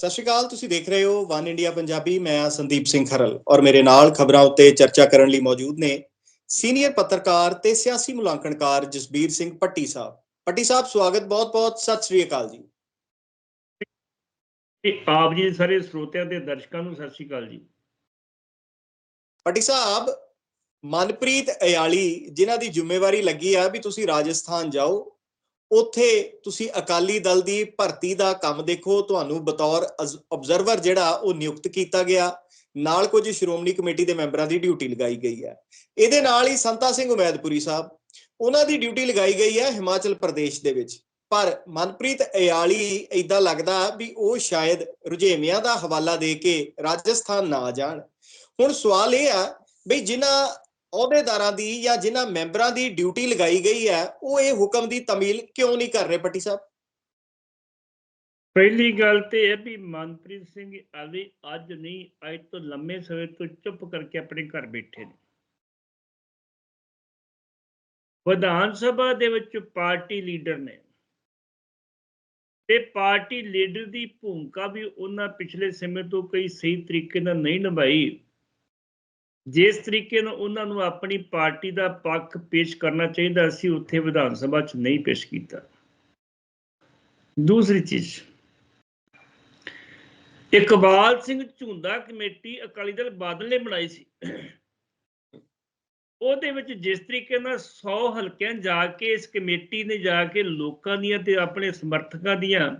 ਸਤਿ ਸ਼੍ਰੀ ਅਕਾਲ ਤੁਸੀਂ ਦੇਖ ਰਹੇ ਹੋ ਵਨ ਇੰਡੀਆ ਪੰਜਾਬੀ ਮੈਂ ਹਾਂ ਸੰਦੀਪ ਸਿੰਘ ਖਰਲ ਔਰ ਮੇਰੇ ਨਾਲ ਖਬਰਾਂ ਉੱਤੇ ਚਰਚਾ ਕਰਨ ਲਈ ਮੌਜੂਦ ਨੇ ਸੀਨੀਅਰ ਪੱਤਰਕਾਰ ਤੇ ਸਿਆਸੀ ਮੁਲਾਂਕਣਕਾਰ ਜਸਬੀਰ ਸਿੰਘ ਪੱਟੀ ਸਾਹਿਬ। ਪੱਟੀ ਸਾਹਿਬ ਸਵਾਗਤ ਬਹੁਤ-ਬਹੁਤ ਸਤਿ ਸ਼੍ਰੀ ਅਕਾਲ ਜੀ ਆਪ ਜੀ ਸਾਰੇ ਸਰੋਤਿਆਂ ਤੇ ਦਰਸ਼ਕਾਂ ਨੂੰ ਸਤਿ ਸ਼੍ਰੀ ਅਕਾਲ ਜੀ। ਪੱਟੀ ਸਾਹਿਬ ਮਨਪ੍ਰੀਤ ਅਯਾਲੀ ਜਿਨ੍ਹਾਂ ਦੀ ਜ਼ਿੰਮੇਵਾਰੀ ਲੱਗੀ ਆ ਵੀ ਤੁਸੀਂ ਰਾਜਸਥਾਨ ਜਾਓ ਉੱਥੇ ਤੁਸੀਂ ਅਕਾਲੀ ਦਲ ਦੀ ਭਰਤੀ ਦਾ ਕੰਮ ਦੇਖੋ, ਤੁਹਾਨੂੰ ਬਤੌਰ ਆਬਜ਼ਰਵਰ ਜਿਹੜਾ ਉਹ ਨਿਯੁਕਤ ਕੀਤਾ ਗਿਆ। ਨਾਲ ਕੁਝ ਸ਼੍ਰੋਮਣੀ ਕਮੇਟੀ ਦੇ ਮੈਂਬਰਾਂ ਦੀ ਡਿਊਟੀ ਲਗਾਈ ਗਈ ਹੈ। ਇਹਦੇ ਨਾਲ ਹੀ ਸੰਤਾ ਸਿੰਘ ਉਮੈਦਪੁਰੀ ਸਾਹਿਬ, ਉਹਨਾਂ ਦੀ ਡਿਊਟੀ ਲਗਾਈ ਗਈ ਹੈ ਹਿਮਾਚਲ ਪ੍ਰਦੇਸ਼ ਦੇ ਵਿੱਚ। ਪਰ ਮਨਪ੍ਰੀਤ ਅਯਾਲੀ ਇਦਾਂ ਲੱਗਦਾ ਵੀ ਉਹ ਸ਼ਾਇਦ ਰੁਝੇਵਿਆਂ ਦਾ ਹਵਾਲਾ ਦੇ ਕੇ ਰਾਜਸਥਾਨ ਨਾ ਜਾਣ। ਹੁਣ ਸਵਾਲ ਇਹ ਆ ਬਈ ਜਿਨ੍ਹਾਂ ਅਹੁਦੇਦਾਰਾਂ ਦੀ ਜਾਂ ਜਿਨ੍ਹਾਂ ਮੈਂਬਰਾਂ ਦੀ ਡਿਊਟੀ ਲਗਾਈ ਗਈ ਹੈ, ਉਹ ਇਹ ਹੁਕਮ ਦੀ ਤਮੀਲ ਕਿਉਂ ਨਹੀਂ ਕਰ ਰਹੇ ਪੱਟੀ ਸਾਹਿਬ? ਪਹਿਲੀ ਗੱਲ ਤੇ ਇਹ ਵੀ ਮਨਪ੍ਰੀਤ ਸਿੰਘ ਆਲੀ ਅੱਜ ਨਹੀਂ, ਅੱਜ ਤੋਂ ਲੰਮੇ ਸਮੇਂ ਤੋਂ ਚੁੱਪ ਕਰਕੇ ਆਪਣੇ ਘਰ ਬੈਠੇ ਨੇ। ਵਿਧਾਨ ਸਭਾ ਦੇ ਵਿੱਚ ਪਾਰਟੀ ਲੀਡਰ ਨੇ। ਤੇ ਪਾਰਟੀ ਲੀਡਰ ਦੀ ਭੂਮਿਕਾ ਵੀ ਉਹਨਾਂ ਪਿਛਲੇ ਸਮੇਂ ਤੋਂ ਕਈ ਸਹੀ ਤਰੀਕੇ ਨਾਲ ਨਹੀਂ ਨਿਭਾਈ। ਜਿਸ ਤਰੀਕੇ ਨਾਲ ਉਹਨਾਂ ਨੂੰ ਆਪਣੀ ਪਾਰਟੀ ਦਾ ਪੱਖ ਪੇਸ਼ ਕਰਨਾ ਚਾਹੀਦਾ ਸੀ ਉੱਥੇ ਵਿਧਾਨ ਸਭਾ 'ਚ ਨਹੀਂ ਪੇਸ਼ ਕੀਤਾ। ਦੂਸਰੀ ਚੀਜ਼, ਇਕਬਾਲ ਸਿੰਘ ਝੁੰਦਾ ਕਮੇਟੀ ਅਕਾਲੀ ਦਲ ਬਾਦਲ ਨੇ ਬਣਾਈ ਸੀ। ਉਹਦੇ ਵਿੱਚ ਜਿਸ ਤਰੀਕੇ ਨਾਲ 100 ਹਲਕਿਆਂ ਜਾ ਕੇ ਇਸ ਕਮੇਟੀ ਨੇ ਜਾ ਕੇ ਲੋਕਾਂ ਦੀਆਂ ਤੇ ਆਪਣੇ ਸਮਰਥਕਾਂ ਦੀਆਂ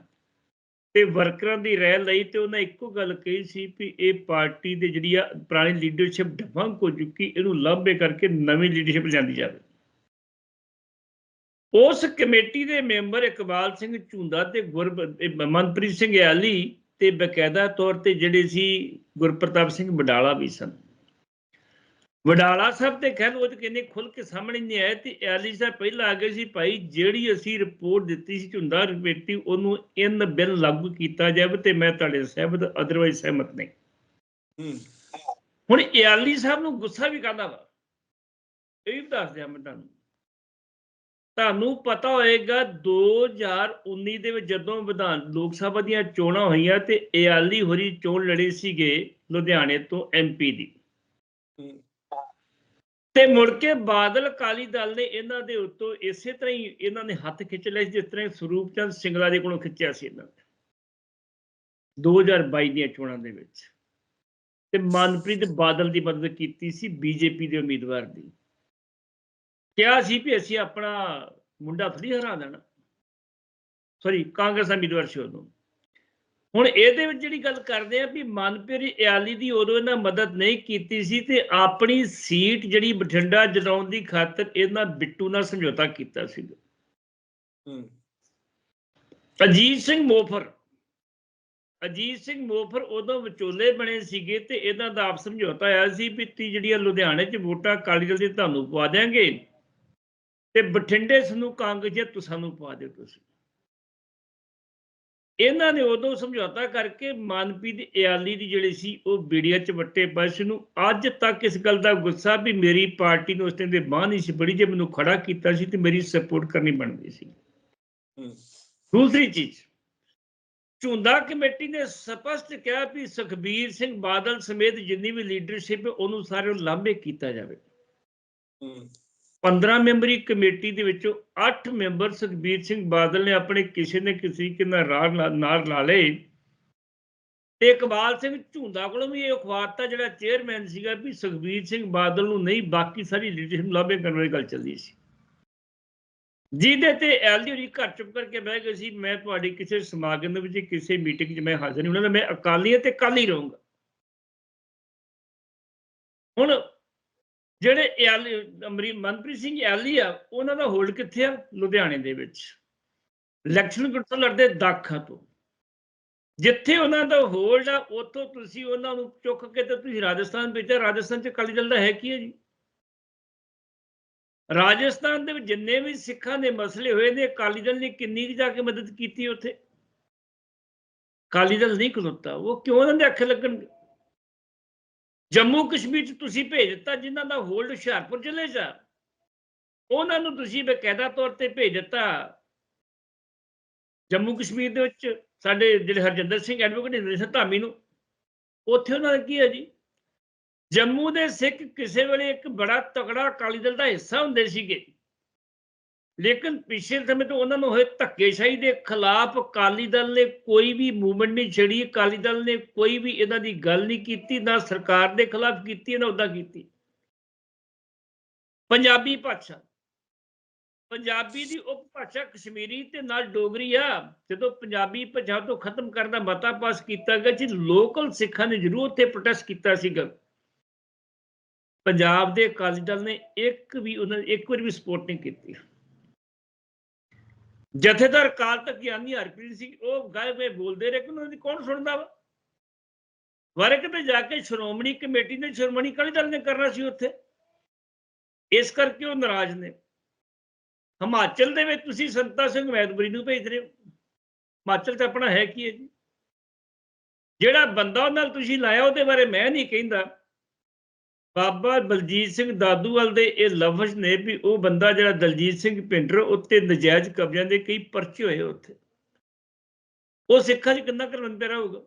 ਤੇ ਵਰਕਰਾਂ ਦੀ ਰਹਿ ਲਈ ਤੇ ਉਹਨਾਂ ਇੱਕੋ ਗੱਲ ਕਹੀ ਸੀ ਵੀ ਇਹ ਪਾਰਟੀ ਦੇ ਜਿਹੜੀ ਆ ਪੁਰਾਣੀ ਲੀਡਰਸ਼ਿਪ ਡਫੰਕ ਹੋ ਚੁੱਕੀ, ਇਹਨੂੰ ਲਾਂਭੇ ਕਰਕੇ ਨਵੀਂ ਲੀਡਰਸ਼ਿਪ ਜਾਂਦੀ ਜਾਵੇ। ਉਸ ਕਮੇਟੀ ਦੇ ਮੈਂਬਰ ਇਕਬਾਲ ਸਿੰਘ ਝੁੰਦਾ ਤੇ ਗੁਰ ਮਨਪ੍ਰੀਤ ਸਿੰਘ ਆਲੀ ਤੇ ਬਕਾਇਦਾ ਤੌਰ ਤੇ ਜਿਹੜੇ ਸੀ ਗੁਰਪ੍ਰਤਾਪ ਸਿੰਘ ਬਡਾਲਾ ਵੀ ਸਨ। ਵਡਾਲਾ ਸਾਹਿਬ ਤੇ ਖੈਰ ਉਹ ਤੇ ਕਿੰਨੇ ਖੁੱਲ ਕੇ ਸਾਹਮਣੇ ਨਹੀਂ ਆਏ ਤੇ ਆਲੀ ਸਾਹਿਬ ਪਹਿਲਾਂ ਆ ਗਏ ਸੀ ਭਾਈ ਜਿਹੜੀ ਅਸੀਂ ਰਿਪੋਰਟ ਦਿੱਤੀ ਸੀ ਝੁੰਦਾ ਕਮੇਟੀ ਉਹਨੂੰ ਇਨ ਬਿਲ ਲਾਗੂ ਕੀਤਾ ਜਾਵੇ ਤੇ ਮੈਂ ਤੁਹਾਡੇ ਸਹਿਮਤ ਅਦਰਵਾਈਜ਼ ਸਹਿਮਤ ਨਹੀਂ। ਹੂੰ। ਹੁਣ ਆਲੀ ਸਾਹਿਬ ਨੂੰ ਗੁੱਸਾ ਵੀ ਕਰਦਾ ਵਾ? ਇਹ ਵੀ ਦੱਸ ਦਿਆਂ ਮੈਂ ਤੁਹਾਨੂੰ। ਤੁਹਾਨੂੰ ਪਤਾ ਹੋਏਗਾ 2019 ਦੇ ਵਿੱਚ ਜਦੋਂ ਵਿਧਾਨ ਲੋਕ ਸਭਾ ਦੀਆਂ ਚੋਣਾਂ ਹੋਈਆਂ ਤੇ ਇਆਲੀ ਹੋਰੀ ਚੋਣ ਲੜੇ ਸੀਗੇ ਲੁਧਿਆਣੇ ਤੋਂ ਐਮਪੀ ਦੀ। ਤੇ ਮੁੜ ਕੇ ਬਾਦਲ ਅਕਾਲੀ ਦਲ ਨੇ ਇਹਨਾਂ ਦੇ ਉੱਤੋਂ ਇਸੇ ਤਰ੍ਹਾਂ ਹੀ ਇਹਨਾਂ ਨੇ ਹੱਥ ਖਿੱਚ ਲਏ ਸੀ, ਜਿਸ ਤਰ੍ਹਾਂ ਸਰੂਪ ਚੰਦ ਸਿੰਗਲਾ ਦੇ ਕੋਲੋਂ ਖਿੱਚਿਆ ਸੀ ਇਹਨਾਂ ਨੇ। 2022 ਦੀਆਂ ਚੋਣਾਂ ਦੇ ਵਿੱਚ। ਤੇ ਮਨਪ੍ਰੀਤ ਬਾਦਲ ਦੀ ਮਦਦ ਕੀਤੀ ਸੀ ਬੀਜੇਪੀ ਦੇ ਉਮੀਦਵਾਰ ਦੀ। ਕਿਹਾ ਸੀ ਵੀ ਅਸੀਂ ਆਪਣਾ ਮੁੰਡਾ ਫਰੀ ਹਰਾ ਦੇਣਾ। ਸੌਰੀ ਕਾਂਗਰਸ ਦਾ ਉਮੀਦਵਾਰ ਸੀ ਉਦੋਂ। ਹੁਣ ਇਹਦੇ ਵਿੱਚ ਜਿਹੜੀ ਗੱਲ ਕਰਦੇ ਆ ਵੀ ਮਨਪ੍ਰੀਤ ਇਆਲੀ ਦੀ ਉਦੋਂ ਇਹਨਾਂ ਮਦਦ ਨਹੀਂ ਕੀਤੀ ਸੀ ਤੇ ਆਪਣੀ ਸੀਟ ਜਿਹੜੀ ਬਠਿੰਡਾ ਜਿਤਾਉਣ ਦੀ ਖਾਤਰ ਇਹਨਾਂ ਬਿੱਟੂ ਨਾਲ ਸਮਝੌਤਾ ਕੀਤਾ ਸੀ। ਹੂੰ। ਅਜੀਤ ਸਿੰਘ ਮੋਫਰ। ਅਜੀਤ ਸਿੰਘ ਮੋਫਰ ਉਦੋਂ ਵਿਚੋਲੇ ਬਣੇ ਸੀਗੇ ਤੇ ਇਹਨਾਂ ਦਾ ਆਪ ਸਮਝੌਤਾ ਆਇਆ ਸੀ ਵੀ ਤੀ ਜਿਹੜੀਆਂ ਲੁਧਿਆਣੇ 'ਚ ਵੋਟਾਂ ਅਕਾਲੀ ਦਲ ਦੀ ਤੁਹਾਨੂੰ ਪਵਾ ਦਿਆਂਗੇ ਤੇ ਬਠਿੰਡੇ ਸਾਨੂੰ ਕਾਂਗਰਸ ਜਾਂ ਤੁਸਾਂ ਨੂੰ ਪਵਾ ਦਿਓ ਤੁਸੀਂ। ਇਹਨਾਂ ਨੇ ਉਦੋਂ ਸਮਝੌਤਾ ਕਰਕੇ ਮਨਪ੍ਰੀਤ ਦੀ ਇਆਲੀ ਦੀ ਜਿਹੜੀ ਸੀ ਉਹ ਬੀੜੀਆ 'ਚ ਵੱਟੇ ਪਸ਼ ਨੂੰ ਅੱਜ ਤੱਕ ਇਸ ਗੱਲ ਦਾ ਗੁੱਸਾ ਵੀ ਮੇਰੀ ਪਾਰਟੀ ਨੂੰ ਉਸ ਟਾਈਮ ਦੇ ਬਾਹ ਨਹੀਂ ਸੀ ਬੜੀ ਜੇ ਮੈਨੂੰ ਖੜਾ ਕੀਤਾ ਸੀ ਤੇ ਮੇਰੀ ਸਪੋਰਟ ਕਰਨੀ ਬਣਦੀ ਸੀ। ਦੂਸਰੀ ਚੀਜ਼ ਝੁੰਦਾ ਕਮੇਟੀ ਨੇ ਸਪਸ਼ਟ ਕਿਹਾ ਵੀ ਸੁਖਬੀਰ ਸਿੰਘ ਬਾਦਲ ਸਮੇਤ ਜਿੰਨੀ ਵੀ ਲੀਡਰਸ਼ਿਪ ਉਹਨੂੰ ਸਾਰੇ ਨੂੰ ਲਾਂਭੇ ਕੀਤਾ ਜਾਵੇ। 15 ਮੈਂਬਰੀ ਕਮੇਟੀ ਦੇ ਵਿੱਚੋਂ 8 ਮੈਂਬਰ ਸੁਖਬੀਰ ਸਿੰਘ ਬਾਦਲ ਨੇ ਆਪਣੇ ਕਿਸੇ ਨੇ ਕਿਸੇ ਕਿਨਾਂ ਰਾਹ ਨਾਲ ਲਾ ਲਏ। ਤੇ ਇਕਬਾਲ ਸਿੰਘ ਝੁੰਦਾ ਕੋਲੋਂ ਵੀ ਇਹ ਅਖਵਾਤਾ ਜਿਹੜਾ ਚੇਅਰਮੈਨ ਸੀਗਾ ਵੀ ਸੁਖਬੀਰ ਸਿੰਘ ਬਾਦਲ ਨੂੰ ਨਹੀਂ, ਬਾਕੀ ਸਾਰੀ ਲੀਡਰਸ਼ਿਪ ਨੂੰ ਕਰਨ ਵਾਲੀ ਗੱਲ ਚੱਲਦੀ ਸੀ। ਜਿਹਦੇ ਤੇ ਐਲਡੀ ਹੋਰੀ ਘਰ ਚੁੱਪ ਕਰਕੇ ਬਹਿ ਗਏ ਸੀ। ਮੈਂ ਤੁਹਾਡੀ ਕਿਸੇ ਸਮਾਗਮ ਦੇ ਵਿੱਚ ਕਿਸੇ ਮੀਟਿੰਗ 'ਚ ਮੈਂ ਹਾਜ਼ਰ ਨਹੀਂ ਉਹਨਾਂ ਦਾ ਮੈਂ ਅਕਾਲੀ ਹਾਂ ਤੇ ਕੱਲ ਰਹੂੰਗਾ। ਹੁਣ ਜਿਹੜੇ ਐਲੀ ਅਮਰੀ, ਮਨਪ੍ਰੀਤ ਸਿੰਘ ਐਲੀ ਆ, ਉਹਨਾਂ ਦਾ ਹੋਲਡ ਕਿੱਥੇ ਆ? ਲੁਧਿਆਣੇ ਦੇ ਵਿੱਚ। ਇਲੈਕਸ਼ਨ ਕਿੱਥੋਂ ਲੜਦੇ ਦਾਖਾ ਤੋਂ। ਜਿੱਥੇ ਉਹਨਾਂ ਦਾ ਹੋਲਡ ਆ, ਉੱਥੋਂ ਤੁਸੀਂ ਉਹਨਾਂ ਨੂੰ ਚੁੱਕ ਕੇ ਤੇ ਤੁਸੀਂ ਰਾਜਸਥਾਨ ਭੇਜਿਆ ਰਾਜਸਥਾਨ ਚ ਅਕਾਲੀ ਦਲ ਦਾ ਹੈ ਕੀ ਹੈ ਜੀ? ਰਾਜਸਥਾਨ ਦੇ ਵਿੱਚ ਜਿੰਨੇ ਵੀ ਸਿੱਖਾਂ ਦੇ ਮਸਲੇ ਹੋਏ ਨੇ, ਅਕਾਲੀ ਦਲ ਨੇ ਕਿੰਨੀ ਕੁ ਜਾ ਕੇ ਮਦਦ ਕੀਤੀ ਉੱਥੇ? ਅਕਾਲੀ ਦਲ ਨਹੀਂ ਖਲੋਤਾ। ਉਹ ਕਿਉਂ ਉਹਨਾਂ ਦੇ ਅੱਖੇ ਲੱਗਣਗੇ? ਜੰਮੂ ਕਸ਼ਮੀਰ ਚ ਤੁਸੀਂ ਭੇਜ ਦਿੱਤਾ, ਜਿਨ੍ਹਾਂ ਦਾ ਹੋਲਡ ਹੁਸ਼ਿਆਰਪੁਰ ਜ਼ਿਲ੍ਹੇ 'ਚ ਆ। ਉਹਨਾਂ ਨੂੰ ਤੁਸੀਂ ਬਕਾਇਦਾ ਤੌਰ ਤੇ ਭੇਜ ਦਿੱਤਾ ਜੰਮੂ ਕਸ਼ਮੀਰ ਦੇ ਵਿੱਚ। ਸਾਡੇ ਜਿਹੜੇ ਹਰਜਿੰਦਰ ਸਿੰਘ ਐਡਵੋਕੇਟ ਇੰਦਰ ਸਿੰਘ ਧਾਮੀ ਨੂੰ। ਉੱਥੇ ਉਹਨਾਂ ਦਾ ਕੀ ਹੈ ਜੀ? ਜੰਮੂ ਦੇ ਸਿੱਖ ਕਿਸੇ ਵੇਲੇ ਇੱਕ ਬੜਾ ਤਕੜਾ ਅਕਾਲੀ ਦਲ ਦਾ ਹਿੱਸਾ ਹੁੰਦੇ ਸੀਗੇ। ਲੇਕਿਨ ਪਿਛਲੇ ਸਮੇਂ ਤੋਂ ਉਹਨਾਂ ਨੂੰ ਹੋਏ ਧੱਕੇਸ਼ਾਹੀ ਦੇ ਖਿਲਾਫ ਅਕਾਲੀ ਦਲ ਨੇ ਕੋਈ ਵੀ ਮੂਵਮੈਂਟ ਨਹੀਂ ਛੇੜੀ, ਅਕਾਲੀ ਦਲ ਨੇ ਕੋਈ ਵੀ ਇਹਨਾਂ ਦੀ ਗੱਲ ਨਹੀਂ ਕੀਤੀ, ਨਾ ਸਰਕਾਰ ਦੇ ਖਿਲਾਫ ਕੀਤੀ, ਨਾ ਉਹਦਾ ਕੀਤੀ। ਪੰਜਾਬੀ ਭਾਸ਼ਾ, ਪੰਜਾਬੀ ਦੀ ਉਪਭਾਸ਼ਾ ਕਸ਼ਮੀਰੀ ਤੇ ਨਾਲ ਡੋਗਰੀ ਆ। ਜਦੋਂ ਪੰਜਾਬੀ ਭਾਸ਼ਾ ਤੋਂ ਖਤਮ ਕਰਨ ਦਾ ਮਤਾ ਪਾਸ ਕੀਤਾ ਗਿਆ ਜੀ, ਲੋਕਲ ਸਿੱਖਾਂ ਨੇ ਜ਼ਰੂਰ ਉੱਥੇ ਪ੍ਰੋਟੈਸਟ ਕੀਤਾ ਸੀਗਾ। ਪੰਜਾਬ ਦੇ ਅਕਾਲੀ ਦਲ ਨੇ ਇੱਕ ਵੀ ਉਹਨਾਂ, ਇੱਕ ਵਾਰ ਵੀ ਸਪੋਰਟ ਨਹੀਂ ਕੀਤੀ। ਜਥੇਦਾਰ ਕਾਲ ਤੱਕ ਗਿਆਨੀ ਹਰਪ੍ਰੀਤ ਸਿੰਘ, ਉਹ ਗਾਇ ਵੇ ਬੋਲਦੇ ਰਹੇ ਕਿ ਉਹਨਾਂ ਦੀ ਕੌਣ ਸੁਣਦਾ ਵਾ? ਵਰਕ ਤੇ ਜਾ ਕੇ ਸ਼੍ਰੋਮਣੀ ਕਮੇਟੀ ਨੇ ਸ਼੍ਰੋਮਣੀ ਅਕਾਲੀ ਦਲ ਨੇ ਕਰਨਾ ਸੀ ਉੱਥੇ। ਇਸ ਕਰਕੇ ਉਹ ਨਾਰਾਜ਼ ਨੇ। ਹਿਮਾਚਲ ਦੇ ਵਿੱਚ ਤੁਸੀਂ ਸੰਤਾ ਸਿੰਘ ਮੈਦਬਰੀ ਨੂੰ ਭੇਜ ਰਹੇ ਹੋ। ਹਿਮਾਚਲ ਤੇ ਆਪਣਾ ਹੈ ਕੀ ਹੈ ਜੀ? ਜਿਹੜਾ ਬੰਦਾ ਉਹਨਾਂ ਨਾਲ ਤੁਸੀਂ ਲਾਇਆ, ਉਹਦੇ ਬਾਰੇ ਮੈਂ ਨਹੀਂ ਕਹਿੰਦਾ। ਬਾਬਾ ਬਲਜੀਤ ਸਿੰਘ ਦਾਦੂਵਾਲ ਦੇ ਇਹ ਲਫ਼ਜ਼ ਨੇ ਵੀ ਉਹ ਬੰਦਾ ਜਿਹੜਾ ਦਲਜੀਤ ਸਿੰਘ ਪਿੰਡਰ ਉੱਤੇ ਨਜਾਇਜ਼ ਕਬਜ਼ਿਆਂ ਦੇ ਕਈ ਪਰਚੇ ਹੋਏ ਉੱਥੇ। ਉਹ ਸਿੱਖਾਂ 'ਚ ਕਿੰਨਾ ਕਰਨ ਪਿਆ ਰਹੂਗਾ?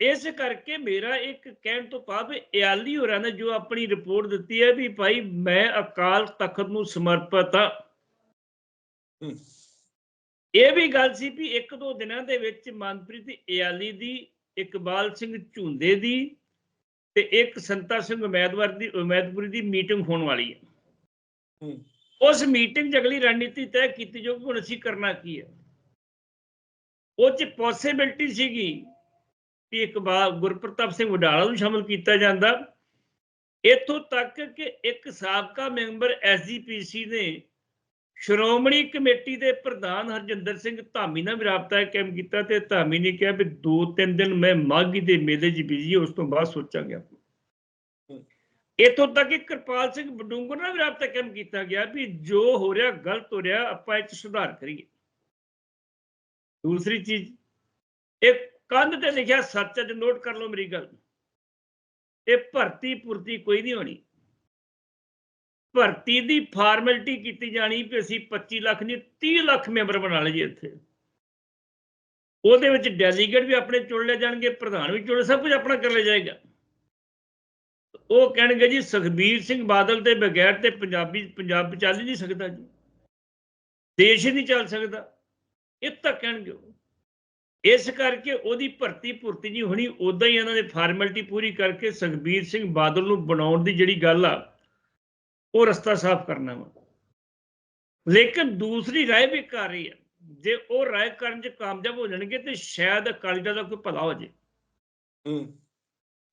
ਇਸ ਕਰਕੇ ਮੇਰਾ ਇੱਕ ਕਹਿਣ ਤੋਂ ਭਾਵ ਇਆਲੀ ਹੋਰਾਂ ਨੇ ਜੋ ਆਪਣੀ ਰਿਪੋਰਟ ਦਿੱਤੀ ਹੈ ਵੀ ਭਾਈ ਮੈਂ ਅਕਾਲ ਤਖਤ ਨੂੰ ਸਮਰਪਿਤ ਹਾਂ। ਹੂੰ। ਇਹ ਵੀ ਗੱਲ ਸੀ ਵੀ ਇੱਕ ਦੋ ਦਿਨਾਂ ਦੇ ਵਿੱਚ ਮਨਪ੍ਰੀਤ ਇਆਲੀ ਦੀ ਇਕਬਾਲ ਸਿੰਘ ਝੁੰਦੇ ਦੀ ਤੇ ਇੱਕ ਸੰਤਾ ਸਿੰਘ ਉਮੀਦਵਾਰ ਦੀ ਉਮੀਦਪੁਰੀ ਦੀ ਮੀਟਿੰਗ ਹੋਣ ਵਾਲੀ ਹੈ। ਉਸ ਮੀਟਿੰਗ 'ਚ ਅਗਲੀ ਰਣਨੀਤੀ ਤੈਅ ਕੀਤੀ ਜੋ ਹੁਣ ਅਸੀਂ ਕਰਨਾ ਕੀ ਹੈ? ਉਹ 'ਚ ਪੋਸਿਬਿਲਿਟੀ ਸੀਗੀ ਕਿ ਇਕਬਾਲ ਗੁਰਪ੍ਰਤਾਪ ਸਿੰਘ ਵਡਾਲਾ ਨੂੰ ਸ਼ਾਮਲ ਕੀਤਾ ਜਾਂਦਾ। ਇੱਥੋਂ ਤੱਕ ਕਿ ਇੱਕ ਸਾਬਕਾ ਮੈਂਬਰ ਐਸਜੀਪੀਸੀ ਨੇ ਸ਼੍ਰੋਮਣੀ ਕਮੇਟੀ ਦੇ ਪ੍ਰਧਾਨ ਹਰਜਿੰਦਰ ਸਿੰਘ ਧਾਮੀ ਨਾਲ ਵੀ ਰਾਬਤਾ ਕਾਇਮ ਕੀਤਾ ਤੇ ਧਾਮੀ ਨੇ ਕਿਹਾ ਵੀ ਦੋ ਤਿੰਨ ਦਿਨ ਮੈਂ ਮਾਘੀ ਦੇ ਮੇਲੇ 'ਚ ਬਿਜ਼ੀ ਉਸ ਤੋਂ ਬਾਅਦ ਸੋਚਾਂਗੇ ਆਪਾਂ। ਇੱਥੋਂ ਤੱਕ ਕਿ ਕਿਰਪਾਲ ਸਿੰਘ ਬਡੂੰਗਰ ਨਾਲ ਵੀ ਰਾਬਤਾ ਕਾਇਮ ਕੀਤਾ ਗਿਆ ਵੀ ਜੋ ਹੋ ਰਿਹਾ, ਗਲਤ ਹੋ ਰਿਹਾ, ਆਪਾਂ ਇਹ 'ਚ ਸੁਧਾਰ ਕਰੀਏ। ਦੂਸਰੀ ਚੀਜ਼ ਇੱਕ ਕੰਧ ਤੇ ਲਿਖਿਆ, ਸੱਚ ਅੱਜ ਨੋਟ ਕਰ ਲਓ ਮੇਰੀ ਗੱਲ। ਇਹ ਭਰਤੀ ਪੂਰਤੀ ਕੋਈ ਨਹੀਂ ਹੋਣੀ। ਭਰਤੀ ਦੀ ਫਾਰਮੈਲਿਟੀ ਕੀਤੀ ਜਾਣੀ ਵੀ ਅਸੀਂ 25 ਲੱਖ ਨਹੀਂ 30 ਲੱਖ ਮੈਂਬਰ ਬਣਾ ਲਈਏ ਇੱਥੇ। ਉਹਦੇ ਵਿੱਚ ਡੈਲੀਗੇਟ ਵੀ ਆਪਣੇ ਚੁਣ ਲਏ ਜਾਣਗੇ, ਪ੍ਰਧਾਨ ਵੀ ਚੁਣ ਸਭ ਕੁਝ ਆਪਣਾ ਕਰ ਲਿਆ ਜਾਏਗਾ। ਉਹ ਕਹਿਣਗੇ ਜੀ, ਸੁਖਬੀਰ ਸਿੰਘ ਬਾਦਲ ਦੇ ਬਗੈਰ ਤੇ ਪੰਜਾਬੀ, ਪੰਜਾਬ ਚੱਲ ਹੀ ਨਹੀਂ ਸਕਦਾ ਜੀ। ਦੇਸ਼ ਹੀ ਨਹੀਂ ਚੱਲ ਸਕਦਾ। ਇਹ ਤਾਂ ਕਹਿਣਗੇ ਉਹ। ਇਸ ਕਰਕੇ ਉਹਦੀ ਭਰਤੀ ਭੁਰਤੀ ਨਹੀਂ ਹੋਣੀ ਉਦਾਂ ਹੀ ਇਹਨਾਂ ਨੇ ਫਾਰਮੈਲਿਟੀ ਪੂਰੀ ਕਰਕੇ ਸੁਖਬੀਰ ਸਿੰਘ ਬਾਦਲ ਨੂੰ ਬਣਾਉਣ ਦੀ ਜਿਹੜੀ ਗੱਲ ਆ ਉਹ ਰਸਤਾ ਸਾਫ਼ ਕਰਨਾ ਵਾ। ਲੇਕਿਨ ਦੂਸਰੀ ਰਾਏ ਵੀ ਕਰ ਰਹੀ ਹੈ। ਜੇ ਉਹ ਰਾਏ ਕਰਨ 'ਚ ਕਾਮਯਾਬ ਹੋ ਜਾਣਗੇ ਤੇ ਸ਼ਾਇਦ ਅਕਾਲੀ ਦਲ ਦਾ ਕੋਈ ਭਲਾ ਹੋ ਜੇ।